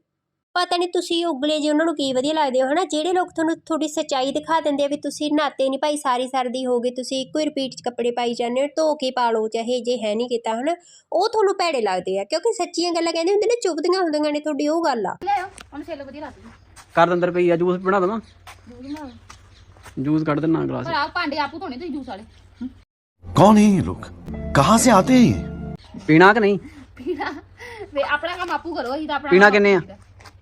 [SPEAKER 2] ਪਤਾ ਨਹੀਂ ਤੁਸੀਂ ਉਗਲੇ ਜੀ ਉਹਨਾਂ ਨੂੰ ਕੀ ਵਧੀਆ ਲੱਗਦੇ ਹੋ ਹਨਾ? ਜਿਹੜੇ ਲੋਕ ਤੁਹਾਨੂੰ ਥੋੜੀ ਸੱਚਾਈ ਦਿਖਾ ਦਿੰਦੇ ਆ ਵੀ ਤੁਸੀਂ ਨਹਾਤੇ ਨਹੀਂ ਭਾਈ ਸਾਰੀ ਸਰਦੀ ਹੋ ਤੁਸੀਂ ਇੱਕੋ ਹੀ ਰਿਪੀਟ 'ਚ ਕੱਪੜੇ ਪਾਈ ਜਾਂਦੇ ਹੋ ਧੋ ਕੇ ਪਾ ਲਓ ਚਾਹੇ ਜੇ ਹੈ ਨਹੀਂ ਕੀਤਾ ਹਨਾ? ਉਹ ਤੁਹਾਨੂੰ ਭੈੜੇ ਲੱਗਦੇ ਆ ਕਿਉਂਕਿ ਸੱਚੀਆਂ ਗੱਲਾਂ ਕਹਿੰਦੇ ਹੁੰਦੇ ਨੇ ਚੁੱਪਦੀਆਂ ਹੁੰਦੀਆਂ ਨੇ ਤੁਹਾਡੀ ਉਹ ਗੱਲ ਆ।
[SPEAKER 4] ਲੈ ਹੁਣ ਸੇਲ ਵਧੀਆ ਲੱਗਦੀ
[SPEAKER 3] ਕਰ ਅੰਦਰ ਪਈ ਜੂਸ ਬਣਾ ਦਵਾਂ?
[SPEAKER 4] ਦੂਰ ਨਾ
[SPEAKER 3] ਜੂਸ ਕੱਢ ਦੇਣਾ ਗਲਾਸ
[SPEAKER 4] ਪਰ ਭਾਂਡੇ ਆਪੂ ਧੋਣੇ ਤੁਸੀਂ ਜੂਸ ਵਾਲੇ।
[SPEAKER 6] ਕੌਣ ਹੈ ਇਹ ਕਹਾਂ ਸੇ ਆਤੇ
[SPEAKER 3] ਪੀਣਾ ਕਿ ਨਹੀਂ?
[SPEAKER 4] ਪੀਣਾ। ਵੇ ਆਪਣਾ ਕੰਮ ਆਪੂ ਕਰੋ ਅਸੀਂ ਆਪਣਾ
[SPEAKER 3] ਪੀਣਾ ਕਿੰਨੇ ਆ?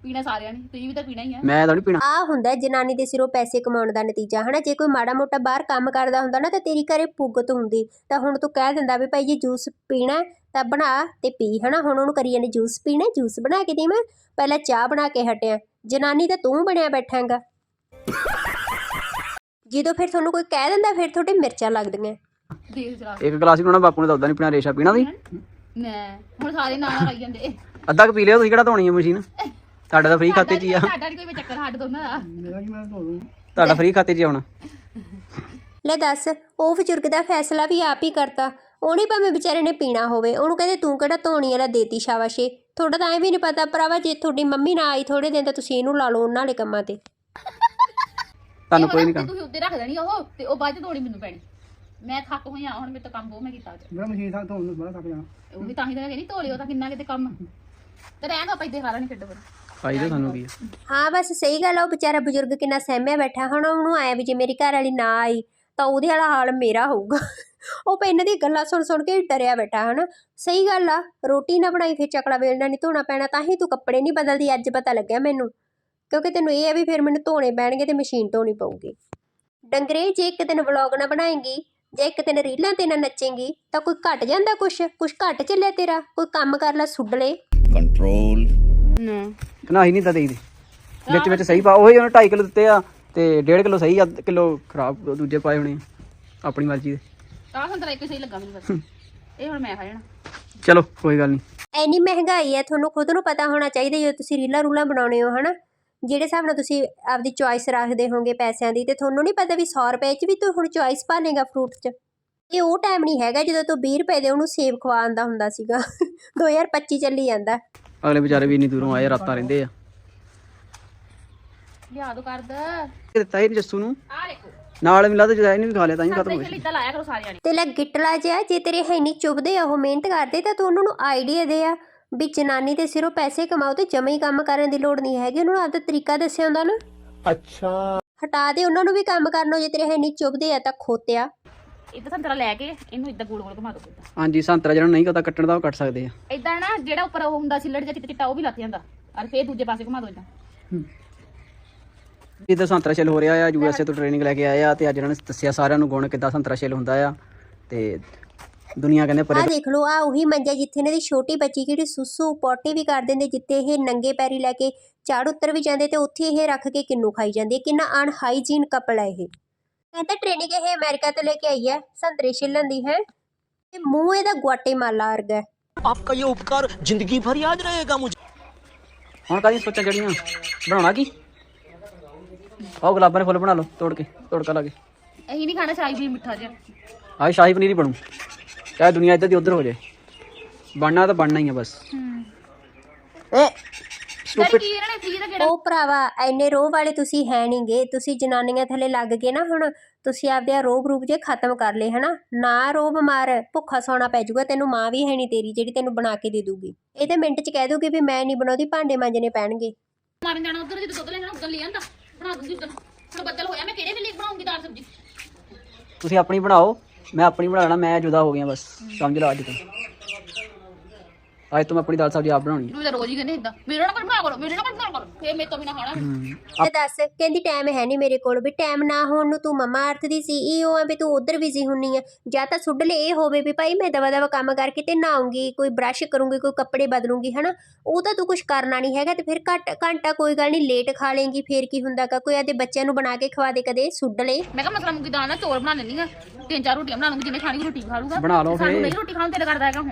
[SPEAKER 4] ਪੀਣਾ ਸਾਰਿਆਂ ਨੇ ਤੁਸੀਂ ਵੀ ਤਾਂ ਪੀਣਾ ਹੀ ਆ।
[SPEAKER 3] ਮੈਂ ਤਾਂ ਨਹੀਂ ਪੀਣਾ।
[SPEAKER 2] ਆ ਹੁੰਦਾ ਹੈ ਜਨਾਨੀ ਦੇ ਸਿਰੋਂ ਪੈਸੇ ਕਮਾਉਣ ਦਾ ਨਤੀਜਾ ਹਨਾ? ਜੇ ਕੋਈ ਮਾੜਾ ਮੋਟਾ ਬਾਹਰ ਕੰਮ ਕਰਦਾ ਹੁੰਦਾ ਨਾ ਤਾਂ ਤੇਰੀ ਘਰੇ ਪੁੱਗਤ ਹੁੰਦੀ। ਤਾਂ ਹੁਣ ਤੂੰ ਕਹਿ ਦਿੰਦਾ ਵੀ ਭਾਈ ਜੇ ਜੂਸ ਪੀਣਾ ਹੈ ਤਾਂ ਬਣਾ ਤੇ ਪੀ ਹਨਾ? ਹੁਣ ਉਹਨੂੰ ਕਰੀ ਜਾਂਦੇ ਜੂਸ ਪੀਣਾ ਜੂਸ ਬਣਾ ਕੇ ਦੇਵਾਂ ਪਹਿਲਾਂ ਚਾਹ ਬਣਾ ਕੇ ਹਟਿਆ। ਜਨਾਨੀ ਤਾਂ ਤੂੰ ਬਣਿਆ ਬੈਠਾਂਗਾ। ਜਦੋਂ ਫਿਰ ਤੁਹਾਨੂੰ ਕੋਈ ਕਹਿ ਦਿੰਦਾ ਫਿਰ ਤੁਹਾਡੇ ਮਿਰਚਾਂ ਲੱਗਦੀਆਂ।
[SPEAKER 4] ਦੇਖ ਜਰਾ।
[SPEAKER 3] ਇੱਕ ਗਲਾਸ ਹੀ ਬਣਾਉਣਾ ਬਾਪੂ ਨੇ ਤਾਂ ਉਦਾਂ ਨਹੀਂ ਪੀਣਾ ਰੇਸ਼ਾ ਪੀਣਾ ਵੀ।
[SPEAKER 4] ਮੈਂ ਹੁਣ ਸਾਰੇ ਨਾਲ ਨਾਲ ਆਈ ਜਾਂਦੇ।
[SPEAKER 3] ਅੱਧਾ ਕੁ ਪੀ ਲਿਓ ਤੁਸੀਂ ਕਿਹੜਾ ਧੋਣੀ ਹੈ ਮਸ਼ੀਨ? ਤੁਹਾਡਾ ਤਾਂ ਫ੍ਰੀ ਖਾਤੇ 'ਚ ਹੀ ਆ।
[SPEAKER 4] ਸਾਡਾ ਨੀ ਕੋਈ ਚੱਕਰ ਹੱਡ ਦੋਨਾਂ ਦਾ।
[SPEAKER 3] ਤੁਹਾਡਾ ਫ੍ਰੀ ਖਾਤੇ 'ਚ ਹੀ ਆਉਣਾ।
[SPEAKER 2] ਲੈ ਦੱਸ ਉਹ ਬਜ਼ੁਰਗ ਦਾ ਫੈਸਲਾ ਵੀ ਆਪ ਹੀ ਕਰਤਾ। ਉਹਨੇ ਭਾਵੇਂ ਵਿਚਾਰੇ ਨੇ ਪੀਣਾ ਹੋਵੇ ਉਹਨੂੰ ਕਹਿੰਦੇ ਤੂੰ ਕਿਹੜਾ ਧੋਣੀ ਵਾਲਾ ਦੇਤੀ ਸ਼ਾਬਾਸ਼ੇ। ਤੁਹਾਡਾ ਤਾਂ ਐ ਵੀ ਨਹੀਂ ਪਤਾ ਭਰਾਵਾ ਜੇ ਤੁਹਾਡੀ ਮੰਮੀ ਨਾ ਆਈ ਥੋੜੇ ਦਿਨ ਤਾਂ ਤੁਸੀਂ ਇਹਨੂੰ ਲਾ ਲਓ ਉਹਨਾਂ ਵਾਲੇ ਕੰਮਾਂ ਤੇ।
[SPEAKER 3] ਤੁਹਾਨੂੰ ਕੋਈ ਨਹੀਂ ਕੰਮ।
[SPEAKER 4] ਤੁਸੀਂ ਉੱਤੇ ਰੱਖ ਦੇਣੀ ਉਹ ਤੇ ਉਹ ਬਾਅਦ ਚ ਧੋਣੀ ਮੈਨੂੰ ਪੈਣੀ। ਮੈਂ ਥੱਕ ਹੋਈ ਆ ਹੁਣ ਮੇਰੇ ਤੋਂ ਕੰਮ ਬਹੁਤ ਮੈਂ ਕੀਤਾ ਅੱਜ
[SPEAKER 1] ਮੇਰਾ ਮਸ਼ੀਨ ਤਾਂ ਧੋਣ ਨੂੰ ਬੜਾ ਥੱਕ ਜਾਣਾ।
[SPEAKER 4] ਉਹ ਵੀ ਤਾਂ ਹੀ ਤਾਂ ਕਹਿੰਦੀ ਧੋ ਲਿਓ ਤਾਂ ਕਿੰਨਾ ਕਿਤੇ ਕੰਮ। ਤੇ ਰਹਿਣ ਦੋ ਆਪਾਂ ਇੱਥੇ ਖਾ ਲੈਣੀ ਛੱਡੋ ਫਿਰ।
[SPEAKER 3] ਫਾਇਦਾ ਸਾਨੂੰ ਕੀ
[SPEAKER 2] ਹਾਂ ਬਸ ਸਹੀ ਗੱਲ ਆ ਉਹ ਵਿਚਾਰਾ ਬਜ਼ੁਰਗ ਕਿੰਨਾ ਸਹਿਮਿਆ ਬੈਠਾ। ਹੁਣ ਉਹਨੂੰ ਆਇਆ ਵੀ ਜੇ ਮੇਰੀ ਘਰ ਵਾਲੀ ਨਾ ਆਈ ਤਾਂ ਉਹਦੇ ਵਾਲਾ ਹਾਲ ਮੇਰਾ ਹੋਊਗਾ। ਉਹ ਪੈ ਦੀ ਗੱਲਾਂ ਸੁਣ ਸੁਣ ਕੇ ਡਰਿਆ ਬੈਠਾ ਹਨਾ? ਸਹੀ ਗੱਲ ਆ ਰੋਟੀ ਨਾ ਬਣਾਈ ਫਿਰ ਚਕਲਾ ਵੇਲਣਾ ਨਹੀਂ ਧੋਣਾ ਪੈਣਾ ਤਾਂ ਹੀ ਤੂੰ ਕੱਪੜੇ ਨਹੀਂ ਬਦਲਦੀ ਅੱਜ ਪਤਾ ਲੱਗਿਆ ਮੈਨੂੰ। ਕਿਉਂਕਿ ਤੈਨੂੰ ਇਹ ਆ ਵੀ ਫਿਰ ਮੈਨੂੰ ਧੋਣੇ ਪੈਣਗੇ ਤੇ ਮਸ਼ੀਨ ਧੋਣੀ ਪਊਗੀ। ਡੰਗਰੇ ਜੇ ਇੱਕ ਦਿਨ ਵਲੌਗ ਨਾ ਬਣਾਏਂਗੀ ਜੇ ਇੱਕ ਦਿਨ ਰੀਲਾਂ ਤੇ ਨਾ ਨੱਚੇਂਗੀ ਤਾਂ ਕੋਈ ਘਟ ਜਾਂਦਾ ਕੁਛ? ਕੁਛ ਘਟ ਚੱਲਿਆ ਤੇਰਾ? ਕੋਈ ਕੰਮ ਕਰ ਲੈ ਸੁੱਡ ਲੈ।
[SPEAKER 6] ਕੰਟਰੋਲ ਨਾ।
[SPEAKER 3] ਕਨਾਹੀ ਨਹੀਂ ਤਾਂ ਦੇਈਦੀ ਵਿੱਚ ਵਿੱਚ ਸਹੀ ਪਾ ਉਹੀ ਉਹਨੇ 2.5 ਕਿਲੋ ਦਿੱਤੇ ਆ ਤੇ 1.5 ਕਿਲੋ ਸਹੀ ਅੱਧ ਕਿਲੋ ਖਰਾਬ ਦੂਜੇ ਪਾਏ ਹੋਣੇ ਆ। ਆਪਣੀ ਮਰਜ਼ੀ ਦੇ।
[SPEAKER 4] ਆਹ ਸੰਤਰਾ ਇੱਕ ਹੀ ਸਹੀ ਲੱਗਾ ਮੈਨੂੰ ਬਸ ਇਹ ਹੁਣ ਮੈਂ ਖਾ ਜਾਣਾ।
[SPEAKER 3] ਚਲੋ ਕੋਈ ਗੱਲ ਨਹੀਂ
[SPEAKER 2] ਐਨੀ ਮਹਿੰਗਾਈ ਹੈ ਤੁਹਾਨੂੰ ਖੁਦ ਨੂੰ ਪਤਾ ਹੋਣਾ ਚਾਹੀਦਾ ਜਦੋਂ ਤੁਸੀਂ ਰੀਲਾਂ ਰੂਲਾਂ ਬਣਾਉਣੇ ਹੋ ਹਨਾ? ਜਿਹੜੇ ਹਿਸਾਬ ਨਾਲ ਤੁਸੀਂ ਆਪਦੀ ਚੁਆਇਸ ਰੱਖਦੇ ਹੋਗੇ ਪੈਸਿਆਂ ਦੀ ਤੇ ਤੁਹਾਨੂੰ ਨਹੀਂ ਪਤਾ ਵੀ 100 ਰੁਪਏ 'ਚ ਵੀ ਤੂੰ ਹੁਣ ਚੁਆਇਸ ਭਾਲੇਗਾ ਫਰੂਟ 'ਚ। ਇਹ ਉਹ ਟਾਈਮ ਨਹੀਂ ਹੈਗਾ ਜਦੋਂ ਤੂੰ 20 ਰੁਪਏ ਦੇ ਉਹਨੂੰ ਸੇਬ ਖਵਾਉਂਦਾ ਹੁੰਦਾ ਸੀਗਾ। [laughs] 2025 ਚੱਲੀ ਜਾਂਦਾ।
[SPEAKER 3] ਅਗਲੇ ਵਿਚਾਰੇ ਵੀ ਇੰਨੀ ਦੂਰੋਂ ਆਏ ਰਾਤਾਂ ਰਹਿੰਦੇ ਆ।
[SPEAKER 4] ਲਿਆ ਦੋ ਕਰ ਦ
[SPEAKER 3] ਇਹ ਦਿੱਤਾ ਇਹ ਜੱਸੂ ਨੂੰ।
[SPEAKER 4] ਆ ਦੇਖੋ।
[SPEAKER 3] ਨਾਲ ਮਿਲਾ ਤੇ ਜਦਾਈ ਨੇ ਵੀ ਖਾ ਲਿਆ ਤਾਂ ਹੀ ਖਤਮ
[SPEAKER 4] ਸੰਤਰੇ
[SPEAKER 3] ਹੋ
[SPEAKER 4] ਇਸ
[SPEAKER 3] ਗਈ
[SPEAKER 4] ਲਈ ਇਦਾਂ ਲਾਇਆ ਕਰੋ ਸਾਰਿਆਂ ਨੇ।
[SPEAKER 2] ਤੇ ਲੈ ਗਿੱਟਲਾ ਜਿਹਾ ਜੇ ਤੇਰੇ ਹੈ ਨਹੀਂ ਚੁੱਭਦੇ ਆ ਉਹ ਮਿਹਨਤ ਕਰਦੇ ਤਾਂ ਤੂੰ ਉਹਨਾਂ ਨੂੰ ਆਈਡੀਆ ਦੇ ਆ ਵੀ ਜਨਾਨੀ ਤੇ ਸਿਰੋਂ ਪੈਸੇ ਕਮਾਓ ਤੇ ਜਮੇ ਹੀ ਕੰਮ ਕਰਨ ਦੀ ਲੋੜ ਨਹੀਂ ਹੈਗੀ। ਉਹਨਾਂ ਨੂੰ ਆਪਦਾ ਤਰੀਕਾ ਦੱਸਿਆ ਹੁੰਦਾ ਨਾ। ਅੱਛਾ। ਹਟਾ ਦੇ ਉਹਨਾਂ ਨੂੰ ਵੀ ਕੰਮ ਕਰਨੋਂ ਜੇ ਤੇਰੇ ਹੈ ਨਹੀਂ ਚੁੱਭਦੇ ਆ ਤਾਂ ਖੋਤਿਆ।
[SPEAKER 4] ਇਦਾਂ ਸੰਤਰਾ ਲੈ ਕੇ ਇਹਨੂੰ ਇਦਾਂ ਗੋਲ ਗੋਲ ਘੁਮਾ ਦੋ ਇਦਾਂ
[SPEAKER 3] ਹਾਂਜੀ ਸੰਤਰਾ ਜਿਹੜਾ ਨਹੀਂ ਪਤਾ ਕੱਟਣ ਦਾ ਉਹ ਕੱਟ ਸਕਦੇ ਆ।
[SPEAKER 4] ਇਦਾਂ ਨਾ ਜਿਹੜਾ ਉੱਪਰ ਉਹ ਹੁੰਦਾ ਸਿਲੜ ਜਿਹਾ ਚਿੱਟਾ ਚਿੱਟਾ ਉਹ ਵੀ ਲੱਥ ਜਾਂਦਾ। ਔਰ ਫੇਰ ਦੂਜੇ ਪਾਸੇ ਘੁਮਾ ਦੋ ਇਦਾਂ
[SPEAKER 3] ਜਿੱਦਾਂ ਸੰਤਰਾ ਛਿੱਲ ਹੋ ਰਿਹਾ ਆ ਯੂਐਸਏ ਤੋਂ ਟ੍ਰੇਨਿੰਗ ਲੈ ਕੇ ਆਏ ਆ ਤੇ ਅੱਜ ਇਹਨਾਂ ਨੇ ਦੱਸਿਆ ਸਾਰਿਆਂ ਨੂੰ ਗੁਣ ਕਿੱਦਾਂ ਸੰਤਰਾ ਛਿੱਲ ਹੁੰਦਾ ਆ ਤੇ ਦੁਨੀਆ ਕਹਿੰਦੇ ਪਰੇ
[SPEAKER 2] ਆ ਦੇਖ ਲਓ ਆ ਉਹੀ ਮੰਜਾ ਜਿੱਥੇ ਇਹਨਾਂ ਦੀ ਛੋਟੀ ਬੱਚੀ ਜਿਹੜੀ ਸੁਸੂ ਪੋਟੀ ਵੀ ਕਰ ਦਿੰਦੇ ਜਿੱਥੇ ਇਹ ਨੰਗੇ ਪੈਰੀ ਲੈ ਕੇ ਚਾੜ ਉੱਤਰ ਵੀ ਜਾਂਦੇ ਤੇ ਉੱਥੇ ਇਹ ਰੱਖ ਕੇ ਕਿੰਨੂ ਖਾਈ ਜਾਂਦੀ ਹੈ ਕਿੰਨਾ ਅਨਹਾਈਜੀਨ ਕਪਲ ਹੈ ਇਹ। ਕਹਿੰਦਾ ਟ੍ਰੇਨਿੰਗ ਇਹ ਅਮਰੀਕਾ ਤੋਂ ਲੈ ਕੇ ਆਈ ਹੈ ਸੰਤਰੇ ਛਿੱਲਣ ਦੀ ਹੈ ਤੇ ਮੂੰਹ ਇਹਦਾ ਗੁਆਟੇਮਾਲਾ ਵਰਗਾ ਹੈ
[SPEAKER 1] आपका ये उपकार जिंदगी भर याद रहेगा मुझे
[SPEAKER 3] ਹੁਣ ਕਾਹਦੀਆਂ ਸੋਚਾਂ ਜੜੀਆਂ ਬਣਾਉਣਾ ਕੀ ਆਓ ਗੁਲਾਬਾਂ ਦੇ ਫੁੱਲ ਬਣਾ ਲਓ ਤੋੜ ਕੇ ਤੋੜਕਾ ਲਾ ਕੇ
[SPEAKER 4] ਅਸੀਂ ਨਹੀਂ ਖਾਣਾ ਸ਼ਾਹੀ ਵੀ ਮਿੱਠਾ ਜਿਹਾ
[SPEAKER 3] ਆਹ ਸ਼ਾਹੀ ਪਨੀਰ ਹੀ ਬਣੂ ਚਾਹੇ ਦੁਨੀਆ ਇੱਧਰ ਦੀ ਉੱਧਰ ਹੋ ਜਾਏ ਬਣਨਾ ਤਾਂ ਬਣਨਾ ਹੀ ਆ ਬਸ ਏ
[SPEAKER 4] ਡੈਡੀ ਕੀ ਇਹਨਾਂ ਨੇ ਫ੍ਰੀ ਦਾ ਕਿਹੜਾ?
[SPEAKER 2] ਉਹ ਭਰਾਵਾ ਐਨੇ ਰੋਹ ਵਾਲੇ ਤੁਸੀਂ ਹੈ ਨਹੀਂਗੇ ਤੁਸੀਂ ਜਨਾਨੀਆਂ ਥੱਲੇ ਲੱਗ ਗਏ ਨਾ ਹੁਣ ਤੁਸੀਂ ਆਪਦੇ ਆ ਰੋਬ ਰੂਪ ਜੇ ਖਤਮ ਕਰ ਲਏ ਹਨਾ? ਨਾ ਰੋਬ ਮਾਰ ਭੁੱਖਾ ਸੌਣਾ ਪੈ ਜਾਊਗਾ ਤੈਨੂੰ ਮਾਂ ਵੀ ਹੈ ਨਹੀਂ ਤੇਰੀ ਜਿਹੜੀ ਤੈਨੂੰ ਬਣਾ ਕੇ ਦੇ ਦੂਗੀ ਇਹ ਤੇ ਮਿੰਟ 'ਚ ਕਹਿ ਦੂਗੀ ਵੀ ਮੈਂ ਨਹੀਂ ਬਣਾਉਂਦੀ ਭਾਂਡੇ ਮਾਂਜਣੇ ਪੈਣਗੇ।
[SPEAKER 4] ਮਾਰਨ ਜਾਣਾ ਉਧਰ ਜਦੋਂ ਦੁੱਧ ਲੈਣਾ ਉਧਰ ਲੈ ਆਂਦਾ। ਬਣਾ ਦੂੰਗੀ ਉਧਰ ਹੁਣ ਬੱਦਲ ਹੋਇਆ ਮੈਂ ਕਿਹੜੇ ਵੇਲੇ ਬਣਾਉਂਗੀ ਦਾਲ ਸਬਜ਼ੀ?
[SPEAKER 3] ਤੁਸੀਂ ਆਪਣੀ ਬਣਾਓ ਮੈਂ ਆਪਣੀ ਬਣਾ ਲੈਣਾ ਮੈਂ ਜੁਦਾ ਹੋ ਗਿਆ ਬਸ। ਸਮਝ ਲਓ ਅੱਜ ਤੋਂ। ਅੱਜ ਤੋਂ ਮੈਂ ਆਪਣੀ ਦਾਲ ਸਬਜ਼ੀ ਆਪ ਬਣਾਉਣੀ ਹੈ
[SPEAKER 4] ਤੂੰ ਤਾਂ ਰੋਜ਼ ਹੀ ਕਹਿੰਦੇ ਇਦਾਂ ਮੇਰੇ ਨਾਲ ਬਣਾ ਕਰੋ ਮੇਰੇ ਨਾਲ ਬਣਾ ਕਰੋ ਫੇਰ ਮੇਰੇ ਤੋਂ ਵੀ ਨਾ ਖਾਣਾ
[SPEAKER 2] ਤੇ ਦੱਸ ਕਹਿੰਦੀ ਟਾਈਮ ਹੈ ਨਹੀਂ ਮੇਰੇ ਕੋਲ ਵੀ ਟਾਈਮ ਨਾ ਹੋਣ ਨੂੰ ਤੂੰ ਮਮਾ ਅਰਥ ਦੀ ਸੀਈਓ ਆ ਵੀ ਤੂੰ ਉਧਰ ਬਿਜ਼ੀ ਹੁੰਨੀ ਆ ਜਾਂ ਤਾਂ ਸੁੱਡ ਲੈ ਇਹ ਹੋਵੇ ਵੀ ਭਾਈ ਮੈਂ ਦਵਾ ਦਵਾ ਕੰਮ ਕਰਕੇ ਤੇ ਨਹਾਉਂਗੀ ਕੋਈ ਬ੍ਰਸ਼ ਕਰੂੰਗੀ ਕੋਈ ਕੱਪੜੇ ਬਦਲੂੰਗੀ ਹਨਾ ਉਹ ਤਾਂ ਤੂੰ ਕੁਝ ਕਰਨਾ ਨਹੀਂ ਹੈਗਾ ਤੇ ਫਿਰ ਘੱਟ ਘੰਟਾ ਕੋਈ ਗੱਲ ਨਹੀਂ ਲੇਟ ਖਾ ਲੇਂਗੀ ਫੇਰ ਕੀ ਹੁੰਦਾਗਾ ਕੋਈ ਆਦੇ ਬੱਚਿਆਂ ਨੂੰ ਬਣਾ ਕੇ ਖਵਾ ਦੇ ਕਦੇ ਸੁੱਡ ਲੈ
[SPEAKER 4] ਮੈਂ ਕਿਹਾ ਮਸਲਾ ਮੁੰਗੀ ਦਾਲ ਨਾਲ ਚੌਲ ਬਣਾ ਲੈਣੀ ਆ ਤਿੰਨ ਚਾਰ ਰੋਟੀਆਂ ਬਣਾ ਲੂੰਗੀ ਜਿੰਨੇ ਖਾਣੀ ਰੋਟੀ ਖਾ ਲੂਗਾ
[SPEAKER 3] ਬਣਾ ਲਓ
[SPEAKER 4] ਸਾਨੂੰ
[SPEAKER 3] ਫੇਰ।
[SPEAKER 4] ਨਹੀਂ ਰੋਟੀ ਖਾਣ ਤੇ ਕਰਦਾ ਹੈਗਾ ਹੁਣ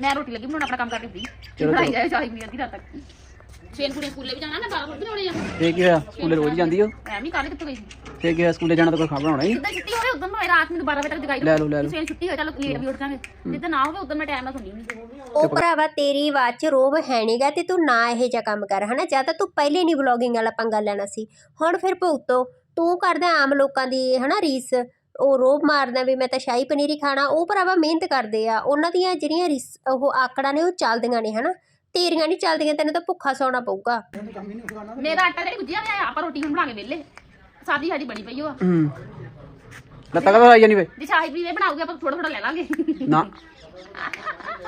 [SPEAKER 4] ਮੈਂ ਰੋਟੀ ਲੱਗੀ ਬਣਾਉਣ ਆਪਣਾ ਕੰਮ ਕਰਕੇ ਫਰੀ ਬਣਾਈ ਜਾਏ ਚਾਹੀ ਵੀ ਅੱਧੀ ਰਾਤ ਤੱਕ। ਛੇਨ ਕੁੜੀਆਂ ਸਕੂਲੇ ਵੀ ਜਾਣਾ ਬਾਰਾਂ ਵਜੇ ਬਣਾਉਣੇ ਆ?
[SPEAKER 3] ਫੇਰ ਕੀ ਹੋਇਆ? ਸਕੂਲੇ ਰੋਜ਼ ਹੀ ਜਾਂਦੀ ਹੋ
[SPEAKER 4] ਮੈਂ ਵੀ ਕੱਲ ਕਿੱਥੇ ਗਈ ਸੀ।
[SPEAKER 3] ਫੇਰ ਕੀ ਹੋਇਆ? ਸਕੂਲੇ ਜਾਣਾ ਤਾਂ ਕੋਈ ਖਾ ਬਣਾਉਣਾ ਹੀ?
[SPEAKER 4] ਜਿੱਦਾਂ ਛੁੱਟੀ ਹੋਵੇ ਉਦੋਂ ਮੈਂ ਰਾਤ ਨੂੰ 12 ਵਜੇ ਤੱਕ ਜਗਾਈ
[SPEAKER 3] ਲੈ ਲਓ, ਲੈ ਲਓ।
[SPEAKER 4] ਸਵੇਰ ਛੁੱਟੀ ਹੋਏ ਚੱਲ ਲੇਟ ਵੀ ਉੱਠ ਜਾਾਂਗੇ। ਜਿੱਦਾਂ ਨਾ ਹੋਵੇ ਉਦੋਂ ਮੈਂ ਟਾਈਮ ਨਾਲ ਸੁਣੀ ਨਹੀਂ
[SPEAKER 2] ਉਹ ਭਰਾਵਾ ਤੇਰੀ ਆਵਾਜ਼ 'ਚ ਰੋਬ ਹੈ ਨਹੀਂਗਾ ਤੇ ਤੂੰ ਨਾ ਇਹ ਜਿਹਾ ਕੰਮ ਕਰ ਹਨਾ? ਜਾਂ ਤਾਂ ਤੂੰ ਪਹਿਲੇ ਨਹੀਂ ਵਲੌਗਿੰਗ ਵਾਲਾ ਪੰਗਾ ਲੈਣਾ ਸੀ। ਹੁਣ ਫਿਰ ਭੁਗਤੋ। ਤੂੰ ਕਰਦਾ ਆਮ ਲੋਕਾਂ ਦੀ ਹਨਾ ਰੀਸ। ਉਹ ਰੋਬ ਮਾਰਦਾ ਵੀ ਮੈਂ ਤਾਂ ਸ਼ਾਹੀ ਪਨੀਰ ਹੀ ਖਾਣਾ ਉਹ ਭਰਾਵਾ ਮਿਹਨਤ ਕਰਦੇ ਆ। ਉਹਨਾਂ ਦੀਆਂ ਜਿਹੜੀਆਂ ਰੀਸ ਉਹ ਆਕੜਾਂ ਨੇ ਉਹ ਚੱਲਦੀਆਂ ਨੇ ਹਨਾ? ਤੇਰੀਆਂ ਨਹੀਂ ਚੱਲਦੀਆਂ ਤੈਨੂੰ ਤਾਂ ਭੁੱਖਾ ਸੌਣਾ ਪਊਗਾ।
[SPEAKER 4] ਮੇਰਾ ਆਟਾ ਜਿਹੜੀ ਗੁੱਜਿਆ ਹੋਇਆ ਆਪਾਂ ਰੋਟੀ ਹੁਣ ਬਣਾ ਕੇ ਵਿਹਲੇ। ਸਾਦੀ ਸਾਡੀ ਬਣੀ ਪਈ ਹੋਆ
[SPEAKER 3] ਹੂੰ। ਲੱਤਾਂ ਕਾ ਆਈ ਜਾਨੀ ਵੇ?
[SPEAKER 4] ਜੇ ਸ਼ਾਹੀ ਪਨੀਰ ਬਣਾਉਗੇ ਆਪਾਂ ਥੋੜਾ ਥੋੜਾ ਲੈ ਲਾਂਗੇ।
[SPEAKER 3] ਨਾ।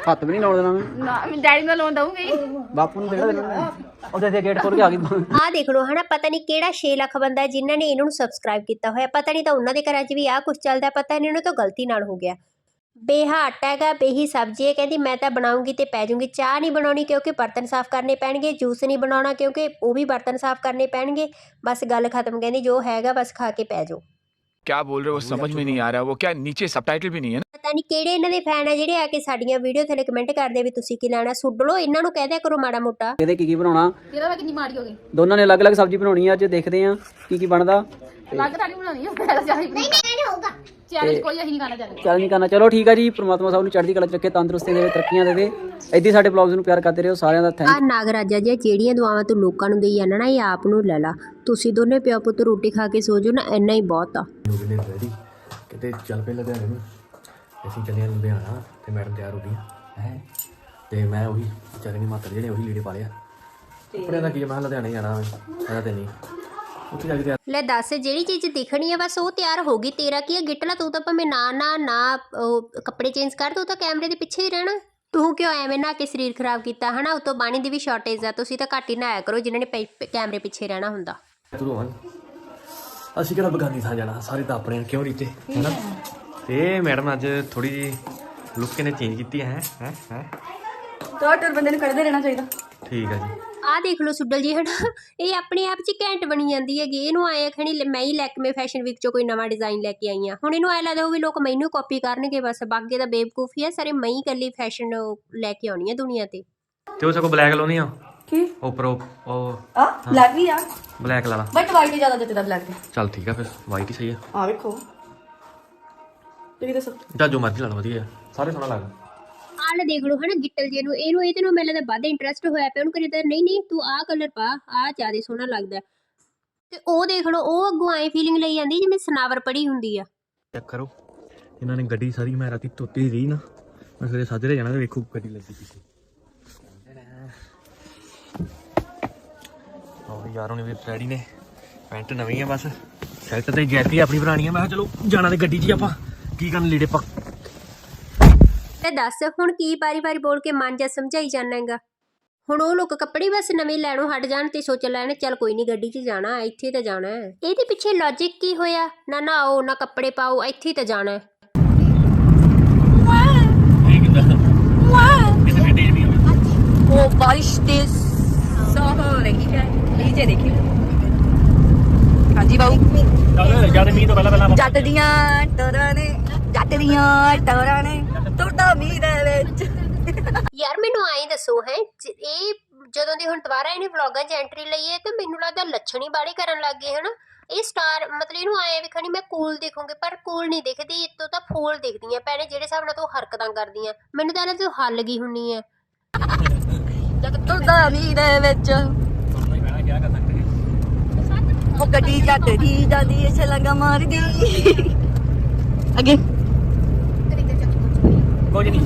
[SPEAKER 3] ਹੱਥ ਵੀ ਨਹੀਂ ਲਾਉਣ ਦੇਣਾ ਮੈਂ।
[SPEAKER 4] ਨਾ ਮੈਂ ਡੈਡੀ ਨਾਲ ਲਾਉਣ ਦਊਂਗੀ।
[SPEAKER 3] ਬਾਪੂ ਨੂੰ ਦੇਣਾ ਦੇਣਾ। ਉਹਦੇ ਤੇ ਗੇਟ ਖੋਲ ਕੇ ਆ ਗਈ।
[SPEAKER 2] ਆਹ ਦੇਖ ਲਓ ਹਨਾ ਪਤਾ ਨਹੀਂ ਕਿਹੜਾ 6 ਲੱਖ ਬੰਦਾ ਜਿਨ੍ਹਾਂ ਨੇ ਇਹਨਾਂ ਨੂੰ ਸਬਸਕ੍ਰਾਈਬ ਕੀਤਾ ਹੋਇਆ। ਪਤਾ ਨਹੀਂ ਤਾਂ ਉਹਨਾਂ ਦੇ ਘਰਾਂ 'ਚ ਵੀ ਆਹ ਕੁਝ ਚੱਲਦਾ ਪਤਾ ਨਹੀਂ ਇਹਨਾਂ ਤੋਂ ਗਲਤੀ ਨਾਲ ਹੋ ਗਿਆ। ਬੇਹਾ ਆਟਾ ਹੈਗਾ ਬੇਹੀ ਸਬਜ਼ੀ ਹੈ ਕਹਿੰਦੀ ਮੈਂ ਤਾਂ ਬਣਾਉਂਗੀ ਤੇ ਪੈ ਜਾਊਂਗੀ। ਚਾਹ ਨਹੀਂ ਬਣਾਉਣੀ ਕਿਉਂਕਿ ਬਰਤਨ ਸਾਫ਼ ਕਰਨੇ ਪੈਣਗੇ ਜੂਸ ਨਹੀਂ ਬਣਾਉਣਾ ਕਿਉਂਕਿ ਉਹ ਵੀ ਬਰਤਨ ਸਾਫ਼ ਕਰਨੇ ਪੈਣਗੇ। ਬਸ ਗੱਲ ਖਤਮ ਕਹਿੰਦੀ ਜੋ ਹੈਗਾ ਬਸ ਖਾ ਕੇ ਪੈ ਜਾਓ।
[SPEAKER 7] क्या बोल रहे हो समझ में नहीं आ रहा वो क्या नीचे सबटाइटल भी नहीं है ना
[SPEAKER 2] ਪਤਾ ਨਹੀਂ ਕਿਹੜੇ ਇਹਨਾਂ ਦੇ ਫੈਨ ਆ ਜਿਹੜੇ ਆ ਕੇ ਸਾਡੀਆਂ ਵੀਡੀਓ ਥੱਲੇ ਕਮੈਂਟ ਕਰਦੇ ਵੀ ਤੁਸੀਂ ਕੀ ਲੈਣਾ ਸੁੱਡ ਲਓ ਇਹਨਾਂ ਨੂੰ ਕਹਿ ਦਿਆ ਕਰੋ ਮਾੜਾ ਮੋਟਾ
[SPEAKER 3] ਇਹਦੇ ਕੀ ਕੀ ਬਣਾਉਣਾ
[SPEAKER 4] ਤੇਰਾ ਵਾ ਕਿੰਨੀ ਮਾੜੀ ਹੋ ਗਈ
[SPEAKER 3] ਦੋਨਾਂ ਨੇ ਅਲੱਗ-ਅਲੱਗ ਸਬਜ਼ੀ ਬਣਾਉਣੀ ਆ ਅੱਜ ਦੇਖਦੇ ਆ ਕੀ ਕੀ ਬਣਦਾ
[SPEAKER 4] ਲੱਗ ਤਾਂ ਨਹੀਂ ਬਣਾਉਣੀ ਮੈਂ ਤਾਂ ਚਾਹੀ
[SPEAKER 5] ਨਹੀਂ ਨਹੀਂ ਹੋਊਗਾ।
[SPEAKER 4] ਚੈਲੰਜ ਕੋਈ ਅਸੀਂ ਨਹੀਂ ਕਰਨਾ ਚਾਹੁੰਦੇ
[SPEAKER 3] ਚੱਲ ਨਹੀਂ ਕਰਨਾ। ਚਲੋ ਠੀਕ ਆ ਜੀ ਪ੍ਰਮਾਤਮਾ ਸਭ ਨੂੰ ਚੜ੍ਹਦੀ ਕਲਾ ਚ ਰੱਖੇ ਤੰਦਰੁਸਤੀ ਦੇਵੇ ਤਰੱਕੀਆਂ ਦੇਵੇ। ਹੀ ਸਾਡੇ ਬਲੌਗਸ ਨੂੰ ਪਿਆਰ ਕਰਦੇ ਰਹੋ ਸਾਰਿਆਂ ਦਾ ਥੈਂਕ
[SPEAKER 2] ਆ ਨਾਗਰਾਜਾ ਜੀ ਜਿਹੜੀਆਂ ਦੁਆਵਾਂ ਤੂੰ ਲੋਕਾਂ ਨੂੰ ਦੇਈ ਜਾਂਦਾ ਨਾ ਇਹ ਆਪ ਨੂੰ ਲੈ ਲਾ। ਤੁਸੀਂ ਦੋਨੇ ਪਿਓ ਪੁੱਤ ਰੋਟੀ ਖਾ ਕੇ ਸੋ ਜਾਓ ਨਾ ਇੰਨਾ ਹੀ ਬਹੁਤ ਆ।
[SPEAKER 8] ਹੋ ਗਏ ਨੇ ਰੈਡੀ ਕਿਤੇ ਚੱਲ ਪਏ ਲੁਧਿਆਣੇ ਨੂੰ। ਅਸੀਂ ਚੱਲੇ ਹਾਂ ਲੁਧਿਆਣਾ ਤੇ ਮੈਡਮ ਤਿਆਰ ਹੋ ਗਈ ਹੈ? ਤੇ ਮੈਂ ਉਹੀ ਵਿਚਾਰੇ ਨੇ ਮਾਤਰ ਜਿਹੜੇ ਉਹੀ ਲੀੜੇ ਪਾ ਲਿਆ ਕੱਪੜਿਆਂ ਦਾ ਕੀ ਆ, ਮੈਂ ਕਿਹਾ ਲੁਧਿਆਣੇ ਜਾਣਾ ਮੈਂ ਤੇ ਨਹੀਂ। ਉੱਥੇ ਜਾ ਕੇ ਤਿਆਰ
[SPEAKER 2] ਲੈ ਦੱਸ ਜਿਹੜੀ ਚੀਜ਼ ਦਿਖਣੀ ਆ ਬਸ ਉਹ ਤਿਆਰ ਹੋ ਗਈ ਤੇਰਾ ਕੀ ਆ ਗਿੱਟਲਾ ਤੂੰ ਤਾਂ ਭਾਵੇਂ ਨਾ ਨਾ ਨਾ ਉਹ ਕੱਪੜੇ ਚੇਂਜ ਕਰ ਤੂੰ ਤਾਂ ਕੈਮਰੇ ਦੇ ਪਿੱਛੇ ਹੀ ਰਹਿਣਾ। ਤੂੰ ਕਿਉਂ ਐਵੇਂ ਨਾ ਕੇ ਸਰੀਰ ਖਰਾਬ ਕੀਤਾ? ਹਨਾ ਉਤੋਂ ਪਾਣੀ ਦੀ ਵੀ ਸ਼ਾਰਟੇਜ ਆ ਤੁਸੀਂ ਤਾਂ ਘੱਟ ਹੀ ਨਹਾਇਆ ਕਰੋ ਜਿਨ੍ਹਾਂ ਨੇ ਪੈ- ਕੈਮਰੇ ਪਿੱਛੇ ਰਹਿਣਾ ਹੁੰਦਾ।
[SPEAKER 8] ਤੂੰ ਰੋਹਨ ਅਸੀਂ ਕਿਹੜਾ ਬਗਾਨੀ ਥਾਂ ਜਾਣਾ? ਸਾਰੇ ਤਾਂ ਆਪਣੇ ਆ, ਕਿਉਂ ਰੀਤੇ ਹੈਨਾ? ਤੇ ਮੈਡਮ ਅੱਜ ਥੋੜੀ ਜੀ ਲੁੱਕ ਇਹਨੇ ਚੇਂਜ ਕੀਤੀ ਹੈ ਹੈ? ਹੈ?
[SPEAKER 9] ਟੋਟਲ ਬੰਦੇ ਨੂੰ ਕੱਢਦੇ ਰਹਿਣਾ ਚਾਹੀਦਾ।
[SPEAKER 8] ਠੀਕ ਹੈ ਜੀ।
[SPEAKER 2] ਆਹ ਦੇਖ ਲਓ ਸੁੱਡਲ ਜੀ ਹਨਾ? ਇਹ ਆਪਣੇ ਆਪ 'ਚ ਹੀ ਘੈਂਟ ਬਣੀ ਜਾਂਦੀ ਹੈਗੀ। ਇਹਨੂੰ ਆਏ ਖਣੀ ਮੈਂ ਹੀ ਲੈਕਮੇ ਫੈਸ਼ਨ ਵੀਕ 'ਚੋਂ ਕੋਈ ਨਵਾਂ ਡਿਜ਼ਾਈਨ ਲੈ ਕੇ ਆਈ ਆ। ਹੁਣ ਇਹਨੂੰ ਐ ਲੱਗਦਾ ਉਹ ਵੀ ਲੋਕ ਮੈਨੂੰ ਕਾਪੀ ਕਰਨਗੇ ਬਸ। ਬਾਕੀ ਦਾ ਬੇਵਕੂਫੀ ਆ ਸਾਰੇ ਮੈਂ ਹੀ ਇਕੱਲੀ ਫੈਸ਼ਨ ਲੈ ਕੇ ਆਉਣੀ ਆ ਦੁਨੀਆ ਤੇ।
[SPEAKER 8] ਤੇ ਉਹ ਸਗੋਂ ਬਲੈਕ ਲਾਉਣੀ ਆ?
[SPEAKER 9] ਕੀ?
[SPEAKER 8] ਉੱਪਰ ਉਹ
[SPEAKER 9] ਆ ਬਲੈਕ ਵੀ ਆ?
[SPEAKER 8] ਬਲੈਕ ਲਾ ਲਾ।
[SPEAKER 9] ਬਟ ਵਾਈਟ ਹੀ ਜ਼ਿਆਦਾ ਜੱਟਦਾ ਬਲੈਕ ਤੇ।
[SPEAKER 8] ਚੱਲ ਠੀਕ ਆ ਫਿਰ ਵਾਈਟ ਹੀ ਸਹੀ ਆ।
[SPEAKER 9] ਆ ਵੇਖੋ। ਤੁਸੀਂ ਦੱਸੋ।
[SPEAKER 8] ਜਾਂ ਜੋ ਮਰਜ਼ੀ ਲਾ ਲਓ ਵਧੀਆ। ਆ। ਸਾਰੇ ਸੋਹਣਾ ਲੱਗਦਾ।
[SPEAKER 2] ਆਹ ਲੈ ਦੇਖ ਲਓ, ਹਨਾ, ਗਿੱਟਲ ਜੇ ਨੂੰ। ਇਹਨੂੰ ਇਹਦੇ ਨੂੰ ਮੈਨੂੰ ਲੱਗਦਾ ਵੱਧ ਇੰਟਰਸਟ ਹੋਇਆ ਪਿਆ। ਉਹਨੂੰ ਕਹਿੰਦਾ ਨਹੀਂ ਨਹੀਂ, ਤੂੰ ਆਹ ਕਲਰ ਪਾ, ਆਹ ਜ਼ਿਆਦਾ ਸੋਹਣਾ ਲੱਗਦਾ। ਤੇ ਉਹ ਦੇਖ ਲਓ, ਉਹ ਅੱਗੋਂ ਐ ਫੀਲਿੰਗ ਲਈ ਜਾਂਦੀ ਜਿਵੇਂ ਸਨਾਵਰ ਪੜੀ ਹੁੰਦੀ ਆ।
[SPEAKER 8] ਚੈੱਕ ਕਰੋ। ਇਹਨਾਂ ਨੇ ਗੱਡੀ ਸਾਰੀ ਮੈਂ ਰਾਤੀ ਧੋਤੀ ਰਹੀ ਨਾ। ਮੈਂ ਸਵੇਰੇ ਸਾਜਰੇ ਜਾਣਾ ਤੇ ਵੇਖੋ ਗੱਡੀ ਲੱਗੀ ਪਈ ਸੀ ਯਾਰ ਉਹਨੇ ਵੀ ਰੈਡੀ ਨੇ। ਪੈਂਟ ਨਵੀਂ ਆ ਬਸ। ਸ਼ਰਟ ਤੇ ਜੈਕਟ ਆਪਣੀ ਪੁਰਾਣੀ ਆ। ਮੈਂ ਕਿਹਾ ਚਲੋ, ਜਾਣਾ ਤੇ ਗੱਡੀ 'ਚ ਹੀ ਆਪਾਂ। ਕੀ ਕਰਨ ਲੀੜੇ ਪਾ
[SPEAKER 2] ਤੇ ਦੱਸ ਹੁਣ ਕੀ ਵਾਰੀ-ਵਾਰੀ ਬੋਲ ਕੇ ਮਨ ਜਾ ਸਮਝਾਈ ਜਾਣਾ ਹੈਗਾ ਹੁਣ ਉਹ ਲੋਕ ਕੱਪੜੇ ਬਸ ਨਵੇਂ ਲੈਣੋਂ ਹਟ ਜਾਣ ਤੇ ਸੋਚ ਲੈਣ ਚੱਲ ਕੋਈ ਨਹੀਂ ਗੱਡੀ 'ਚ ਜਾਣਾ ਇੱਥੇ ਤਾਂ ਜਾਣਾ ਹੈ ਇਹਦੇ ਪਿੱਛੇ ਲੌਜੀਕ ਕੀ ਹੋਇਆ ਨਾ ਨਾ ਆਓ ਨਾ ਕੱਪੜੇ ਪਾਓ ਇੱਥੇ ਤਾਂ ਜਾਣਾ ਹੈ
[SPEAKER 9] वो बारिश तेज सा हो रही है नीचे देखिए
[SPEAKER 8] ਹਾਂਜੀ ਬਾਊ।
[SPEAKER 9] ਜਦ ਦੀਆਂ ਟਰਾਂ ਨੇ ਜੱਟ ਦੀਆਂ ਟਰਾਂ ਨੇ ਟੁੱਟਾ ਮੀਂਹ ਵਿੱਚ।
[SPEAKER 2] ਯਾਰ ਮੈਨੂੰ ਐਂ ਦੱਸੋ ਹੈ ਇਹ ਜਦੋਂ ਦੀ ਹੁਣ ਦੁਬਾਰਾ ਇਹਨੇ ਵਲੌਗਾਂ 'ਚ ਲਈ ਹੈ ਤੇ ਮੈਨੂੰ ਲੱਗਦਾ ਲੱਛਣ ਹੀ ਬਾੜੇ ਕਰਨ ਲੱਗ ਗਏ ਇਹ ਸਟਾਰ ਮਤਲਬ ਇਹਨੂੰ ਐਂ ਵਿਖਣੀ ਮੈਂ ਕੂਲ ਦੇਖੂੰਗੀ ਪਰ ਕੂਲ ਨਹੀਂ ਦਿਖਦੀ ਇਤੋਂ ਤਾਂ ਫੂਲ ਦਿਖਦੀ ਆ ਭੈਣੇ ਜਿਹੜੇ ਹਿਸਾਬ ਨਾਲ ਤੂੰ ਹਰਕਤਾਂ ਕਰਦੀਆਂ। ਮੈਨੂੰ ਤਾਂ ਇਹਨਾਂ ਤੋਂ ਹੱਲ ਗਈ ਹੁੰਨੀ ਆ
[SPEAKER 9] ਜਦ ਟੁੱਟਾ ਮੀਂਹ ਦੇ ਵਿੱਚ। ਸੁਣਨਾ ਹੀ ਪੈਣਾ ਕਿਆ ਉਹ ਗੱਡੀ ਜੱਟ ਦੀ ਜਾਂਦੀ ਏ ਛਲੰਗਾ ਮਾਰਦੀ। ਅੱਗੇ।
[SPEAKER 8] ਕੁਝ ਨਹੀਂ।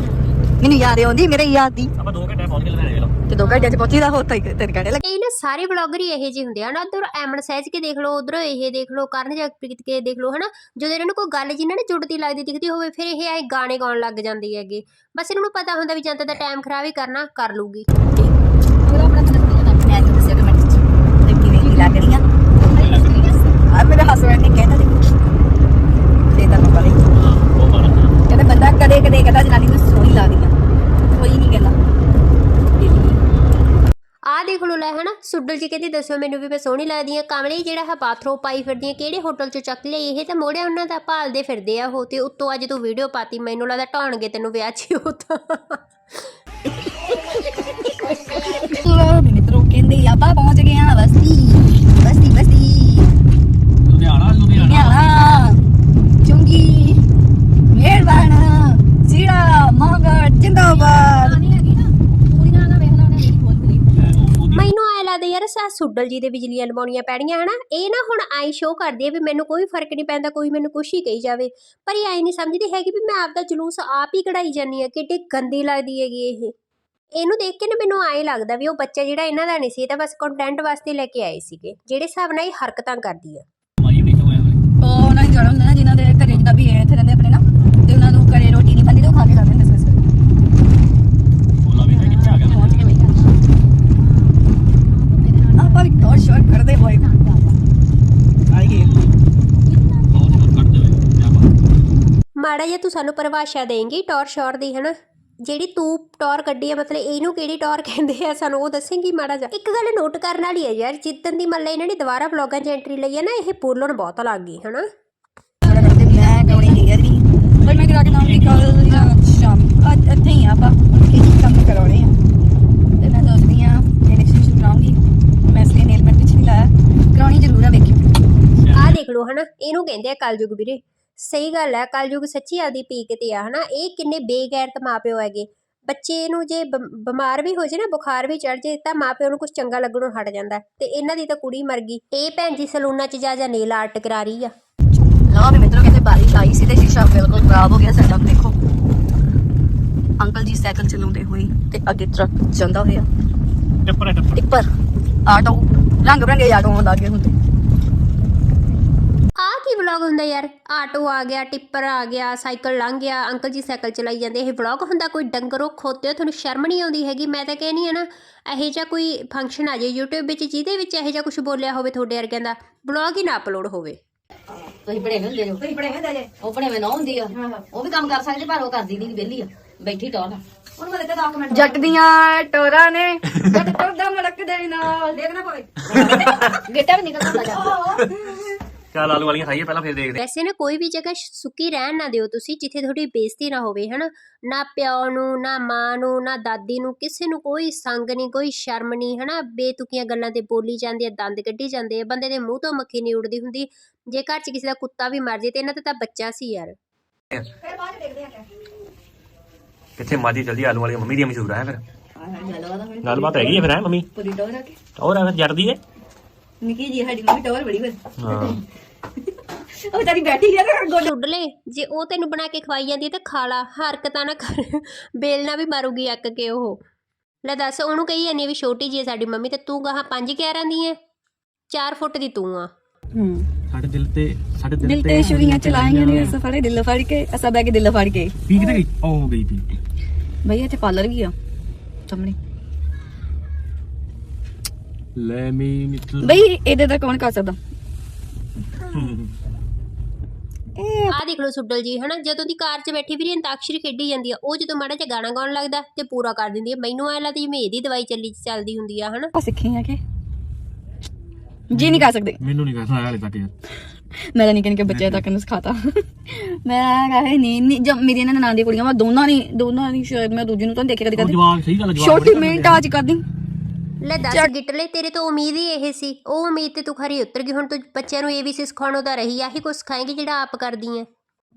[SPEAKER 9] ਮੈਨੂੰ ਯਾਦ ਆਉਂਦੀ ਮੇਰੇ ਯਾਦ ਦੀ।
[SPEAKER 8] ਆਪਾਂ 2 ਘੰਟੇ ਪਹੁੰਚ ਕੇ ਲੁਧਿਆਣੇ ਵੇਲਾ।
[SPEAKER 9] ਤੇ ਦੋ ਘੰਟੇ ਚ ਪਹੁੰਚੀ ਦਾ ਹੋਤਾ ਹੀ ਤਿੰਨ ਘੰਟੇ ਲੱਗੇ
[SPEAKER 2] ਇਹ ਨਾ ਸਾਰੇ ਵਲੌਗਰ ਹੀ ਇਹੋ ਜਿਹੇ ਹੁੰਦੇ ਆ ਨਾ ਉਧਰ ਐਮਨ ਸਹਿਜ ਕੇ ਦੇਖ ਲਓ ਉਧਰ ਇਹ ਦੇਖ ਲਓ ਕਰਨ ਜਗਪ੍ਰੀਤ ਕੇ ਦੇਖ ਲਓ ਹਨਾ? ਜਦੋਂ ਇਹਨਾਂ ਨੂੰ ਕੋਈ ਗੱਲ ਜਿਨ੍ਹਾਂ ਨੇ ਜੁੜਦੀ ਲੱਗਦੀ ਦਿਖਦੀ ਹੋਵੇ ਫਿਰ ਇਹ ਆਏ ਗਾਣੇ ਗਾਉਣ ਲੱਗ ਜਾਂਦੇ ਹੈਗੇ। ਬਸ ਇਹਨਾਂ ਨੂੰ ਪਤਾ ਹੁੰਦਾ ਵੀ ਜਨਤਾ ਦਾ ਟਾਈਮ ਖਰਾਬ ਹੀ ਕਰਨਾ ਕਰ ਲੂਗੀ
[SPEAKER 9] ਮੈਂ ਤਾਂ ਦੱਸਿਆ ਕਿ ਮੈਂ ਤੇ ਕਿਵੇਂ ਲੱਗ ਰਹੀਆਂ ਆ ਮੇਰੇ ਹਸਬੰਡ ਨੇ ਕਹਿਤਾ ਤੇ ਤਾਂ ਮੈਂ ਬੜੀ ਕਹਿੰਦਾ ਬੰਦਾ ਕਦੇ ਕਦੇ ਕਹਿੰਦਾ ਜਨਾਨੀ ਨੂੰ ਸੋਹਣੀ ਲੱਗਦੀ ਆ ਕੋਈ ਨਹੀਂ ਕਹਿੰਦਾ
[SPEAKER 2] ਆਹ ਦੇਖ ਲਓ ਲੈ ਹਨਾ ਸੁੱਡਲ ਜੀ ਕਹਿੰਦੀ ਦੱਸੋ ਮੈਨੂੰ ਵੀ ਮੈਂ ਸੋਹਣੀ ਲੱਗਦੀ ਆ ਕਮਲੀ ਜਿਹੜਾ ਹੈ ਬਾਥਰੂਮ ਪਾਈ ਫਿਰਦੀ ਆ ਕਿਹੜੇ ਹੋਟਲ ਚੋਂ ਚੱਕ ਲਈ? ਇਹ ਤਾਂ ਮੋੜਿਆ ਉਹਨਾਂ ਦਾ ਭਾਲਦੇ ਫਿਰਦੇ ਆ ਉਹ ਤੇ ਉੱਤੋਂ ਅੱਜ ਤੂੰ ਵੀਡੀਓ ਪਾਤੀ ਮੈਨੂੰ ਲੱਗਦਾ ਢਾਉਣਗੇ ਤੈਨੂੰ ਵਿਆਹ 'ਚ ਉਹ ਤਾਂ।
[SPEAKER 9] ਮਿੱਤਰੋ ਕਹਿੰਦੇ ਆਪਾਂ ਪਹੁੰਚ ਗਏ ਆ ਬਸਤੀ ਬਸਤੀ ਬਸਤੀ।
[SPEAKER 8] ਲੁਧਿਆਣਾ ਲੁਧਿਆਣਾ।
[SPEAKER 9] ਚੁੰਗੀ ਮਿਹਰਬਾਨ ਸੀੜਾ ਮੰਗੜ ਜਿੰਦਾਬਾਦ।
[SPEAKER 2] ਲੱਗਦਾ ਯਾਰ ਸਾ ਸੁੱਡਲ ਜੀ ਦੇ ਬਿਜਲੀਆਂ ਲਵਾਉਣੀਆਂ ਪੈਣੀਆਂ ਹਨਾ? ਇਹ ਨਾ ਹੁਣ ਆਈ ਸ਼ੋਅ ਕਰਦੀ ਹੈ ਵੀ ਮੈਨੂੰ ਕੋਈ ਫ਼ਰਕ ਨਹੀਂ ਪੈਂਦਾ ਕੋਈ ਮੈਨੂੰ ਕੁਛ ਹੀ ਕਹੀ ਜਾਵੇ। ਪਰ ਇਹ ਆਈ ਨਹੀਂ ਸਮਝਦੀ ਹੈਗੀ ਵੀ ਮੈਂ ਆਪਦਾ ਜਲੂਸ ਆਪ ਹੀ ਕਢਾਈ ਜਾਂਦੀ ਆ ਕਿੱਡੀ ਗੰਦੀ ਲੱਗਦੀ ਹੈਗੀ ਇਹ। ਇਹਨੂੰ ਦੇਖ ਕੇ ਨਾ ਮੈਨੂੰ ਆਏ ਲੱਗਦਾ ਵੀ ਉਹ ਬੱਚਾ ਜਿਹੜਾ ਇਹਨਾਂ ਦਾ ਨਹੀਂ ਸੀ ਇਹ ਤਾਂ ਬਸ ਕੰਟੈਂਟ ਵਾਸਤੇ ਲੈ ਕੇ ਆਏ ਸੀਗੇ ਜਿਹੜੇ ਹਿਸਾਬ ਨਾਲ ਇਹ ਹਰਕਤਾਂ ਕਰਦੀ ਆ।
[SPEAKER 9] ਉਹ ਉਹਨਾਂ ਦੀ ਜੜਾ ਹੁੰਦਾ ਨਾ ਜਿਨ੍ਹਾਂ ਦੇ ਘਰੇ ਜਿੱਦਾਂ ਵੀ ਇੱਥੇ ਰਹਿੰਦੇ ਆਪਣੇ ਨਾ ਤੇ ਉਹਨਾਂ ਨੂੰ ਘਰੇ ਰੋਟੀ ਨਹੀਂ ਬਣਦੀ ਤੇ ਉਹ ਖਾ ਕੇ ਜਾਂਦੇ ਹੁੰਦੇ ਸਵੇਰੇ ਆਪਾਂ ਵੀ ਟੌਰ ਸ਼ੋਰ ਕਰਦੇ ਹੋਏ ਆਈਏ
[SPEAKER 2] ਮਾੜਾ ਜਿਹਾ ਤੂੰ ਸਾਨੂੰ ਪਰਿਭਾਸ਼ਾ ਦੇਂਗੀ ਟੌਰ ਸ਼ੌਰ ਦੀ ਹਨਾ? ਜਿਹੜੀ ਤੂੰ ਟੌਰ ਕੱਢੀ ਆ ਮਤਲਬ ਇਹਨੂੰ ਕਿਹੜੀ ਟੌਰ ਕਹਿੰਦੇ ਆ ਸਾਨੂੰ ਉਹ ਦੱਸੇਂਗੀ ਮਾੜਾ ਜਿਹਾ। ਇੱਕ ਗੱਲ ਨੋਟ ਕਰਨ ਵਾਲੀ ਹੈ ਯਾਰ ਜਿੱਦਣ ਦੀ ਮੱਲੇ ਇਹਨਾਂ ਨੇ ਦੁਬਾਰਾ ਵਲੌਗਾਂ 'ਚ ਐਂਟਰੀ ਲਈ ਹੈ ਨਾ ਇਹ ਬੋਲਣ ਬਹੁਤ ਲੱਗ ਗਈ ਹਨਾ?
[SPEAKER 9] ਥੋੜਾ ਕਰਦੇ ਮੈਂ ਕਰਾਉਣੀ ਹੇਅਰ ਵੀ ਪਰ ਮੈਂ ਕਰਾ ਕੇ ਨਾਮ ਕੱਲ ਜਾਂ ਸ਼ਾਮ ਅੱਜ ਇੱਥੇ ਹੀ ਆ ਆਪਾਂ ਕੀ ਕੰਮ ਕਰਾਉਣੇ ਆ। ਤੇ ਮੈਂ ਦੱਸਦੀ ਆ ਇਹ ਐਕਸਟੈਂਸ਼ਨ ਕਰਾਉਂਗੀ। ਮੈਂ ਇਸ ਲਈ ਨੇਲ ਪੈਂਟ ਪਿੱਛੇ ਨਹੀਂ ਲਾਇਆ। ਕਰਾਉਣੀ ਜ਼ਰੂਰ ਆ ਵੇਖਿਓ
[SPEAKER 2] ਆਹ ਦੇਖ ਲਓ ਲਓ ਹਨਾ? ਇਹਨੂੰ ਕਹਿੰਦੇ ਆ ਕਲਯੁਗ ਵੀਰੇ। ਸਹੀ ਗੱਲ ਹੈ ਕਲਯੁਗ ਸੱਚੀ ਆਪਦੀ ਪੀਕ ਤੇ ਆ ਹਨਾ? ਇਹ ਕਿੰਨੇ ਬੇਗੈਰਤ ਮਾਪਿਓ ਹੈਗੇ। ਬੱਚੇ ਨੂੰ ਜੇ ਬਮ- ਬਿਮਾਰ ਵੀ ਹੋ ਜੇ ਨਾ ਬੁਖਾਰ ਵੀ ਚੜ ਜੇ ਤਾਂ ਮਾਪਿਓ ਨੂੰ ਕੁਝ ਚੰਗਾ ਲੱਗਣੋਂ ਹਟ ਜਾਂਦਾ। ਤੇ ਇਹਨਾਂ ਦੀ ਤਾਂ ਕੁੜੀ ਮਰ ਗਈ। ਇਹ ਭੈਣ ਜੀ ਸਲੂਨਾਂ 'ਚ ਜਾ ਜਾ ਨੇਲ ਆਰਟ ਕਰਾ ਰਹੀ ਆ।
[SPEAKER 9] ਲਓ ਵੀ ਮਿੱਤਰੋ ਕਹਿੰਦੇ ਬਾਰਿਸ਼ ਆਈ ਸੀ ਤੇ ਸ਼ੀਸ਼ਾ ਬਿਲਕੁਲ ਖਰਾਬ ਹੋ ਗਿਆ ਸਾਡਾ ਦੇਖੋ। ਅੰਕਲ ਜੀ ਸਾਈਕਲ ਚਲਾਉਂਦੇ ਹੋਏ ਤੇ ਅੱਗੇ ਟਰੱਕ ਜਾਂਦਾ ਹੋਇਆ। Tipper tipper. ਆਟੋ ਰੰਗ ਬਰੰਗੇ ਆਟੋ ਲੱਗੇ ਹੁੰਦੇ।
[SPEAKER 2] ਵਲੌਗ ਹੁੰਦਾ ਯਾਰ। ਆਟੋ ਆ ਗਿਆ ਟਿੱਪਰ ਆ ਗਿਆ ਸਾਈਕਲ ਲੰਘ ਗਿਆ ਅੰਕਲ ਜੀ ਸਾਈਕਲ ਚਲਾਈ ਜਾਂਦੇ। ਇਹ ਵਲੌਗ ਹੁੰਦਾ ਕੋਈ ਡੰਗਰੋ ਖੋਤੇ ਤੁਹਾਨੂੰ ਸ਼ਰਮ ਨਹੀਂ ਆਉਂਦੀ ਹੈਗੀ? ਮੈਂ ਤਾਂ ਕਹਿੰਦੀ ਆ ਨਾ ਇਹੋ ਜਿਹਾ ਕੋਈ ਫੰਕਸ਼ਨ ਆ ਜਾਏ YouTube ਵਿੱਚ ਜਿਹਦੇ ਵਿੱਚ ਇਹੋ ਜਿਹਾ ਕੁਝ ਬੋਲਿਆ ਹੋਵੇ ਤੁਹਾਡੇ ਵਰਗਿਆਂ ਦਾ ਵਲੌਗ ਹੀ ਨਾ ਅਪਲੋਡ ਹੋਵੇ।
[SPEAKER 9] ਤੁਸੀਂ ਪੜੇ ਹੁੰਦੇ ਜੋ ਤੁਸੀਂ ਪੜੇ ਹੁੰਦੇ ਜੇ। ਉਹ ਪੜੇ ਨਾ ਹੁੰਦੀ ਆ। ਉਹ ਵੀ ਕੰਮ ਕਰ ਸਕਦੇ ਪਰ ਉਹ ਕਰਦੀ ਨਹੀਂ ਵਿਹਲੀ ਆ। ਬੈਠੀ ਟੌਰ ਉਹਨੂੰ ਮੈਂ ਦਿੱਤਾ 10 ਮਿੰਟ ਜੱਟ ਦੀਆਂ ਟੋਰਾਂ ਨੇ। ਜੱਟ ਟੋਰ ਦਾ ਮੜਕ ਦੇ ਨਾਲ। ਦੇਖਣਾ ਪਵੇ ਗੇਟਾ ਵੀ ਨਿਕਲ ਜਾਂਦਾ ਜਾ
[SPEAKER 8] ਚੱਲ ਆਲੂ ਵਾਲੀਆਂ ਖਾਈਏ ਪਹਿਲਾਂ ਫਿਰ ਦੇਖਦੇ
[SPEAKER 2] ਵੈਸੇ ਨਾ ਕੋਈ ਵੀ ਜਗ੍ਹਾ ਸੁੱਕੀ ਰਹਿਣ ਨਾ ਦਿਓ ਤੁਸੀਂ ਜਿੱਥੇ ਤੁਹਾਡੀ ਬੇਇੱਜ਼ਤੀ ਨਾ ਹੋਵੇ ਹਨਾ? ਨਾ ਪਿਓ ਨੂੰ ਨਾ ਮਾਂ ਨੂੰ ਨਾ ਦਾਦੀ ਨੂੰ ਕਿਸੇ ਨੂੰ ਕੋਈ ਸੰਗ ਨਹੀਂ ਕੋਈ ਸ਼ਰਮ ਨਹੀਂ ਹਨਾ? ਬੇਤੁਕੀਆਂ ਗੱਲਾਂ ਤੇ ਬੋਲੀ ਜਾਂਦੀ ਹੈ ਦੰਦ ਕੱਢੀ ਜਾਂਦੇ ਆ ਬੰਦੇ ਦੇ ਮੂੰਹ ਤੋਂ ਮੱਖੀ ਨਹੀਂ ਉੜਦੀ ਹੁੰਦੀ। ਜੇ ਘਰ 'ਚ ਕਿਸੇ ਦਾ ਕੁੱਤਾ ਵੀ ਮਰ ਜੇ ਤੇ ਇਹਨਾਂ ਤੇ ਤਾਂ ਬੱਚਾ ਸੀ ਯਾਰ।
[SPEAKER 8] ਕਿੱਥੇ ਮਾਜੀ ਜਲਦੀ ਆਲੂ ਵਾਲੀਆਂ ਮੰਮੀ ਦੀਆਂ ਮਸ਼ਹੂਰ ਹੈ ਫਿਰ। ਗੱਲਬਾਤ ਹੈਗੀ ਹੈ ਫਿਰ ਹੈ ਮੰਮੀ?
[SPEAKER 9] ਪੂਰੀ ਟੋਰ ਆ ਕੇ।
[SPEAKER 8] ਹੋਰ ਆ ਫਿਰ ਜੜਦੀ ਹੈ
[SPEAKER 9] ਨਿੱਕੀ ਜੀ ਸਾਡੀ ਮੰਮੀ ਟੋਰ ਬੜੀ ਫਿਰ
[SPEAKER 8] ਹਾਂ।
[SPEAKER 9] ਉਹ ਤਾਰੀ ਬੈਠੀ ਆ ਨਾ ਗੋਡੇ
[SPEAKER 2] ਛੁੱਡ ਲੈ ਜੇ ਉਹ ਤੈਨੂੰ ਬਣਾ ਕੇ ਖਵਾਈ ਜਾਂਦੀ ਹੈ ਤਾਂ ਖਾ ਲਾ ਹਰਕਤਾਂ ਨਾ ਕਰ। ਬੇਲਣਾ ਵੀ ਮਾਰੂਗੀ ਅੱਕ ਕੇ ਉਹ। ਲੈ ਦੱਸ ਉਹਨੂੰ ਕਹੀ ਜਾਂਦੀ ਵੀ ਛੋਟੀ ਜੀ ਹੈ ਸਾਡੀ ਮੰਮੀ ਤੇ ਤੂੰ ਗਾਹਾਂ 5 11 ਦੀ ਹੈ 4 ਫੁੱਟ ਦੀ ਤੂੰ ਆ।
[SPEAKER 8] ਸਾਡੇ ਦਿਲ ਤੇ ਸਾਡੇ
[SPEAKER 9] ਦਿਲ ਤੇ ਛੁਰੀਆਂ ਚਲਾਈਆਂ ਨੇ ਅਸਾਂ ਫੜੇ ਦਿਲ ਫੜ ਕੇ ਅਸਾਂ ਬੈ ਕੇ ਦਿਲ ਫੜ ਕੇ।
[SPEAKER 8] ਪੀ ਕਿਤੇ ਗਈ? ਉਹ ਹੋ ਗਈ ਪੀ
[SPEAKER 9] ਭਈ ਇੱਥੇ ਪਾਰਲਰ ਵੀ ਆ। ਸਾਹਮਣੇ।
[SPEAKER 8] ਲੈ ਮੀ
[SPEAKER 9] ਬਈ ਇਹਦੇ ਦਾ ਕੌਣ ਕਰ ਸਕਦਾ?
[SPEAKER 2] ਆ ਦੇਖ ਲਓ ਸੁੱਡਲ ਜੀ ਹਨਾ? ਜਦੋਂ ਦੀ ਕਾਰ 'ਚ ਬੈਠੀ ਵੀਰੇ ਅੰਤਾਕਸ਼ਰੀ ਖੇਡੀ ਜਾਂਦੀ ਆ। ਉਹ ਜਦੋਂ ਮਾੜਾ ਜਿਹਾ ਗਾਣਾ ਗਾਉਣ ਲੱਗਦਾ ਤੇ ਪੂਰਾ ਕਰ ਦਿੰਦੀ ਆ। ਮੈਨੂੰ ਐ ਲੱਗਦਾ ਜਿਵੇਂ ਇਹਦੀ ਦਵਾਈ ਚੱਲੀ ਚੱਲਦੀ ਹੁੰਦੀ ਆ ਹਨਾ?
[SPEAKER 9] ਆ ਸਿੱਖੀ ਆ ਕਿ? ਜੀ ਨਹੀਂ ਕਰ ਸਕਦੇ।
[SPEAKER 8] ਮੈਨੂੰ ਨਹੀਂ ਕਰਨਾ ਹਾਲੇ ਤੱਕ ਯਾਰ।
[SPEAKER 9] ਮੈਂ ਤਾਂ ਨਿੱਕੇ ਨਿੱਕੇ ਬੱਚਿਆਂ ਤੱਕ ਨੂੰ ਸਿਖਾਤਾ। ਮੈਂ ਕਹੇ ਨਹੀਂ ਨਹੀਂ ਜਦ ਮੇਰੀਆਂ ਇਹਨਾਂ ਨਾਂ ਦੀਆਂ ਕੁੜੀਆਂ ਮੈਂ ਦੋਨਾਂ ਨਹੀਂ ਦੋਨਾਂ ਨਹੀਂ ਸ਼ਾਇਦ ਮੈਂ ਦੂਜੀ ਨੂੰ ਤਾਂ ਨੀ ਦੇਖਿਆ ਕਦੀ ਕਦੀ
[SPEAKER 8] ਜਵਾਬ ਸਹੀ ਗੱਲ
[SPEAKER 9] ਛੋਟੀ ਮਿੰਟ ਅੱਜ ਕਰਦੀ।
[SPEAKER 2] ਲੈ ਦੱਸ ਗਿੱਟਲੇ ਤੇਰੇ ਤੋਂ ਉਮੀਦ ਹੀ ਇਹ ਸੀ। ਉਹ ਉਮੀਦ ਤੇ ਤੂੰ ਖਰੀ ਉਤਰ ਗਈ। ਹੁਣ ਤੂੰ ਬੱਚਿਆਂ ਨੂੰ ਏਬੀਸੀ ਸਿਖਾਉਣੋਂ ਤਾਂ ਰਹੀ ਆਹੀ ਕੁਝ ਸਿਖਾਏਂਗੀ ਜਿਹੜਾ ਆਪ ਕਰਦੀ ਐ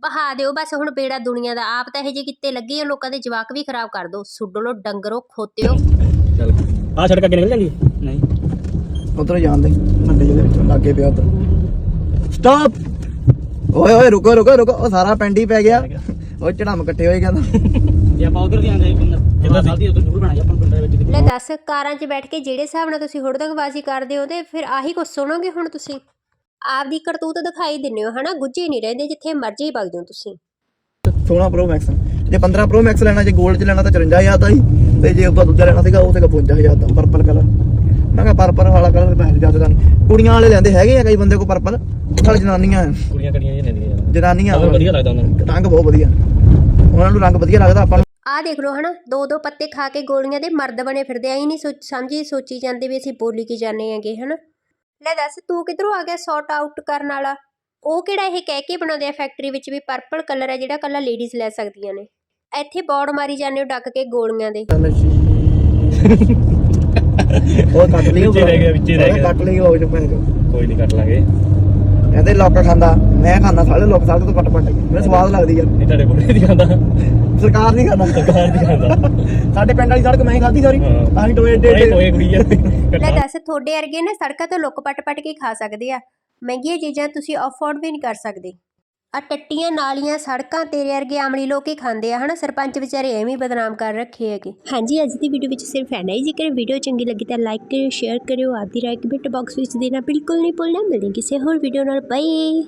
[SPEAKER 2] ਬਹਾ ਦਿਓ ਬਸ ਹੁਣ ਬੇੜਾ ਦੁਨੀਆ ਦਾ। ਆਪ ਤਾਂ ਇਹ ਜੇ ਕਿਤੇ ਲੱਗੇ ਆ। ਲੋਕਾਂ ਦੇ ਜਵਾਕ ਵੀ ਖਰਾਬ ਕਰ ਦੋ। ਸੁੱਡਲੋ ਡੰਗਰੋ ਖੋਤਿਓ।
[SPEAKER 8] ਚੱਲ। ਆ ਸੜਕ ਅੱਗੇ ਨਿਕਲ ਜਾਂਦੀ ਨਹੀਂ।
[SPEAKER 3] ਉਧਰ ਜਾਣ ਦੇ। ਮੰਡੇ ਜਿਹਦੇ ਵਿੱਚੋਂ ਲੱਗੇ ਪਿਆ ਉਧਰ। ਸਟਾਪ ਓਏ ਓਏ ਰੁਕੋ ਰੁਕੋ ਰੁਕੋ। ਉਹ ਸਾਰਾ ਪਿੰਡ ਹੀ ਪੈ ਗਿਆ। ਉਹ ਚੜਾਮ ਇਕੱਠੇ ਹੋਏ ਕਹਿੰਦਾ।
[SPEAKER 8] ਜੇ ਆਪਾਂ ਉਧਰ ਜਾਂਦੇ ਕਿੱਦਾਂ ਸਾਲਦੀ ਉਧਰ ਜ਼ਰੂਰ ਬਣਾ ਜਾ ਦੇ
[SPEAKER 2] ਲੈ ਦੱਸ ਕਾਰਾਂ 'ਚ ਬੈਠ ਕੇ ਜਿਹੜੇ ਹਿਸਾਬ ਨਾਲ ਤੁਸੀਂ ਹੁੜਦੰਗਬਾਜ਼ੀ ਕਰਦੇ ਹੋ ਤੇ ਫਿਰ ਆਹੀ ਕੁਝ ਸੁਣੋਗੇ ਹੁਣ ਤੁਸੀਂ? ਆਪਦੀ ਕਰਤੂਤ ਦਿਖਾਈ ਦਿੰਦੇ ਹੋ ਹਨਾ? ਗੁੱਝੇ ਨਹੀਂ ਰਹਿੰਦੇ ਜਿੱਥੇ ਮਰਜ਼ੀ ਵਗ ਜਾਓ ਤੁਸੀਂ।
[SPEAKER 3] 16 ਪ੍ਰੋ ਮੈਕਸ ਜੇ 15 ਪ੍ਰੋ ਮੈਕਸ ਲੈਣਾ ਜੇ 골ਡ ਚ ਲੈਣਾ ਤਾਂ 54000 ਦਾ ਹੀ। ਤੇ ਜੇ ਆਪਾਂ ਦੂਜਾ ਲੈਣਾ ਸੀਗਾ ਉਹ ਸੀਗਾ 55000 ਦਾ ਪਰਪਲ ਕਲਰ ਮੈਂ ਕਿਹਾ ਪਰਪਲ ਵਾਲਾ ਕਲਰ ਮੈਂ ਜ਼ਿਆਦਾ ਨਹੀਂ ਕੁੜੀਆਂ ਵਾਲੇ ਲੈਂਦੇ ਹੈਗੇ ਆ ਕਈ ਬੰਦੇ ਕੋ ਪਰਪਲ ਨਾਲ ਜਨਾਨੀਆਂ।
[SPEAKER 8] ਕੁੜੀਆਂ ਕੜੀਆਂ ਜੀ ਲੈਂਦੀਆਂ?
[SPEAKER 3] ਜਨਾਨੀਆਂ
[SPEAKER 8] ਵਧੀਆ ਲੱਗਦਾ ਉਹਨਾਂ ਨੂੰ।
[SPEAKER 3] ਰੰਗ ਬਹੁਤ ਵਧੀਆ। ਉਹਨਾਂ ਨੂੰ ਰੰਗ ਵਧੀਆ ਲੱਗਦਾ ਆਪਾਂ ਨੂੰ
[SPEAKER 2] ਆਹ ਦੇਖ ਲਓ ਹਨਾ ਦੋ ਦੋ ਪੱਤੇ ਖਾ ਕੇ ਗੋਲੀਆਂ ਦੇ ਮਰਦ ਬਣੇ ਫਿਰਦੇ ਆ ਹੀ ਨਹੀਂ ਸੋਚ ਸਮਝੀ ਸੋਚੀ ਜਾਂਦੇ ਵੀ ਅਸੀਂ ਬੋਲੀ ਕੀ ਜਾਂਦੇ ਹੈਗੇ ਹਨਾ? ਲੈ ਦੱਸ ਤੂੰ ਕਿਧਰੋਂ ਆ ਗਿਆ ਸੌਟ ਆਊਟ ਕਰਨ ਵਾਲਾ? ਉਹ ਕਿਹੜਾ ਇਹ ਕਹਿ ਕੇ ਬਣਾਉਂਦੇ ਆ ਫੈਕਟਰੀ ਵਿੱਚ ਵੀ ਪਰਪਲ ਕਲਰ ਹੈ ਜਿਹੜਾ ਕੱਲਾ ਲੇਡੀਜ਼ ਲੈ ਸਕਦੀਆਂ ਨੇ? ਇੱਥੇ ਬੌੜ ਮਾਰੀ ਜਾਂਦੇ ਹੋ ਡੱਕ ਕੇ ਗੋਲੀਆਂ ਦੇ।
[SPEAKER 3] ਉਹ ਕੱਟ ਲਈ
[SPEAKER 8] ਵਿੱਚੇ ਰਹਿ ਗਿਆ, ਵਿੱਚੇ ਰਹਿ
[SPEAKER 3] ਉਹ
[SPEAKER 8] ਗਿਆ।
[SPEAKER 3] ਕੱਟ ਲਈ ਉਹ ਜੋ ਭੈਣ ਚੋ।
[SPEAKER 8] ਕੋਈ ਨਹੀਂ ਕੱਟ ਲਾਂਗੇ।
[SPEAKER 3] ਕਹਿੰਦੇ ਲੋਕ ਖਾਂਦਾ ਮੈਂ ਖਾਂਦਾ ਸਾਰੇ ਲੋਕ ਸਾਰੇ ਤੋਂ ਕੱਟ ਪੱਟ ਕੇ ਮੈਨੂੰ ਸਵਾਦ ਲੱਗਦੀ ਯਾਰ
[SPEAKER 8] ਇਹ ਤੁਹਾਡੇ ਕੋਲ ਨਹੀਂ ਖਾਂਦਾ।
[SPEAKER 3] ਸਰਕਾਰ ਨਹੀਂ ਖਾਂਦਾ
[SPEAKER 8] ਸਰਕਾਰ ਨਹੀਂ ਖਾਂਦਾ
[SPEAKER 3] ਸਾਡੇ ਪਿੰਡ ਵਾਲੀ ਸੜਕ ਮੈਂ ਹੀ ਖਾਧੀ ਸਾਰੀ। ਤਾਂ ਹੀ ਟੋਏ ਏਡੇ
[SPEAKER 8] ਕੋਈ ਕੁੜੀ ਯਾਰ
[SPEAKER 2] ਲੈ ਦੱਸ ਤੁਹਾਡੇ ਵਰਗੇ ਨਾ ਸੜਕਾਂ ਤੋਂ ਲੁੱਕ ਪੱਟ ਪੱਟ ਕੇ ਖਾ ਸਕਦੇ ਆ। ਮਹਿੰਗੀਆਂ ਚੀਜ਼ਾਂ ਤੁਸੀਂ ਅਫੋਰਡ ਵੀ ਨਹੀਂ ਕਰ ਸਕਦੇ। ਆ ਟੱਟੀਆਂ ਨਾਲੀਆਂ ਸੜਕਾਂ ਤੇਰੇ ਵਰਗੇ ਆਮਲੀ ਲੋਕ ਹੀ ਖਾਂਦੇ ਆ ਹਨਾ? ਸਰਪੰਚ ਵਿਚਾਰੇ ਐਵੇਂ ਹੀ ਬਦਨਾਮ ਕਰ ਰੱਖੇ ਹੈਗੇ। ਹਾਂਜੀ ਅੱਜ ਦੀ ਵੀਡੀਓ ਵਿੱਚ ਸਿਰਫ ਐਨਾ ਹੀ ਜੇਕਰ। ਵੀਡੀਓ ਚੰਗੀ ਲੱਗੀ ਤਾਂ ਲਾਈਕ ਕਰਿਓ ਸ਼ੇਅਰ ਕਰਿਓ। ਆਪਦੀ ਰਾਏ ਕਮੈਂਟ ਬਾਕਸ ਵਿੱਚ ਦੇਣਾ ਬਿਲਕੁਲ ਨਹੀਂ ਭੁੱਲਣਾ। ਮਿਲਦੇ ਕਿਸੇ ਹੋਰ ਵੀਡੀਓ ਨਾਲ। ਬਾਏ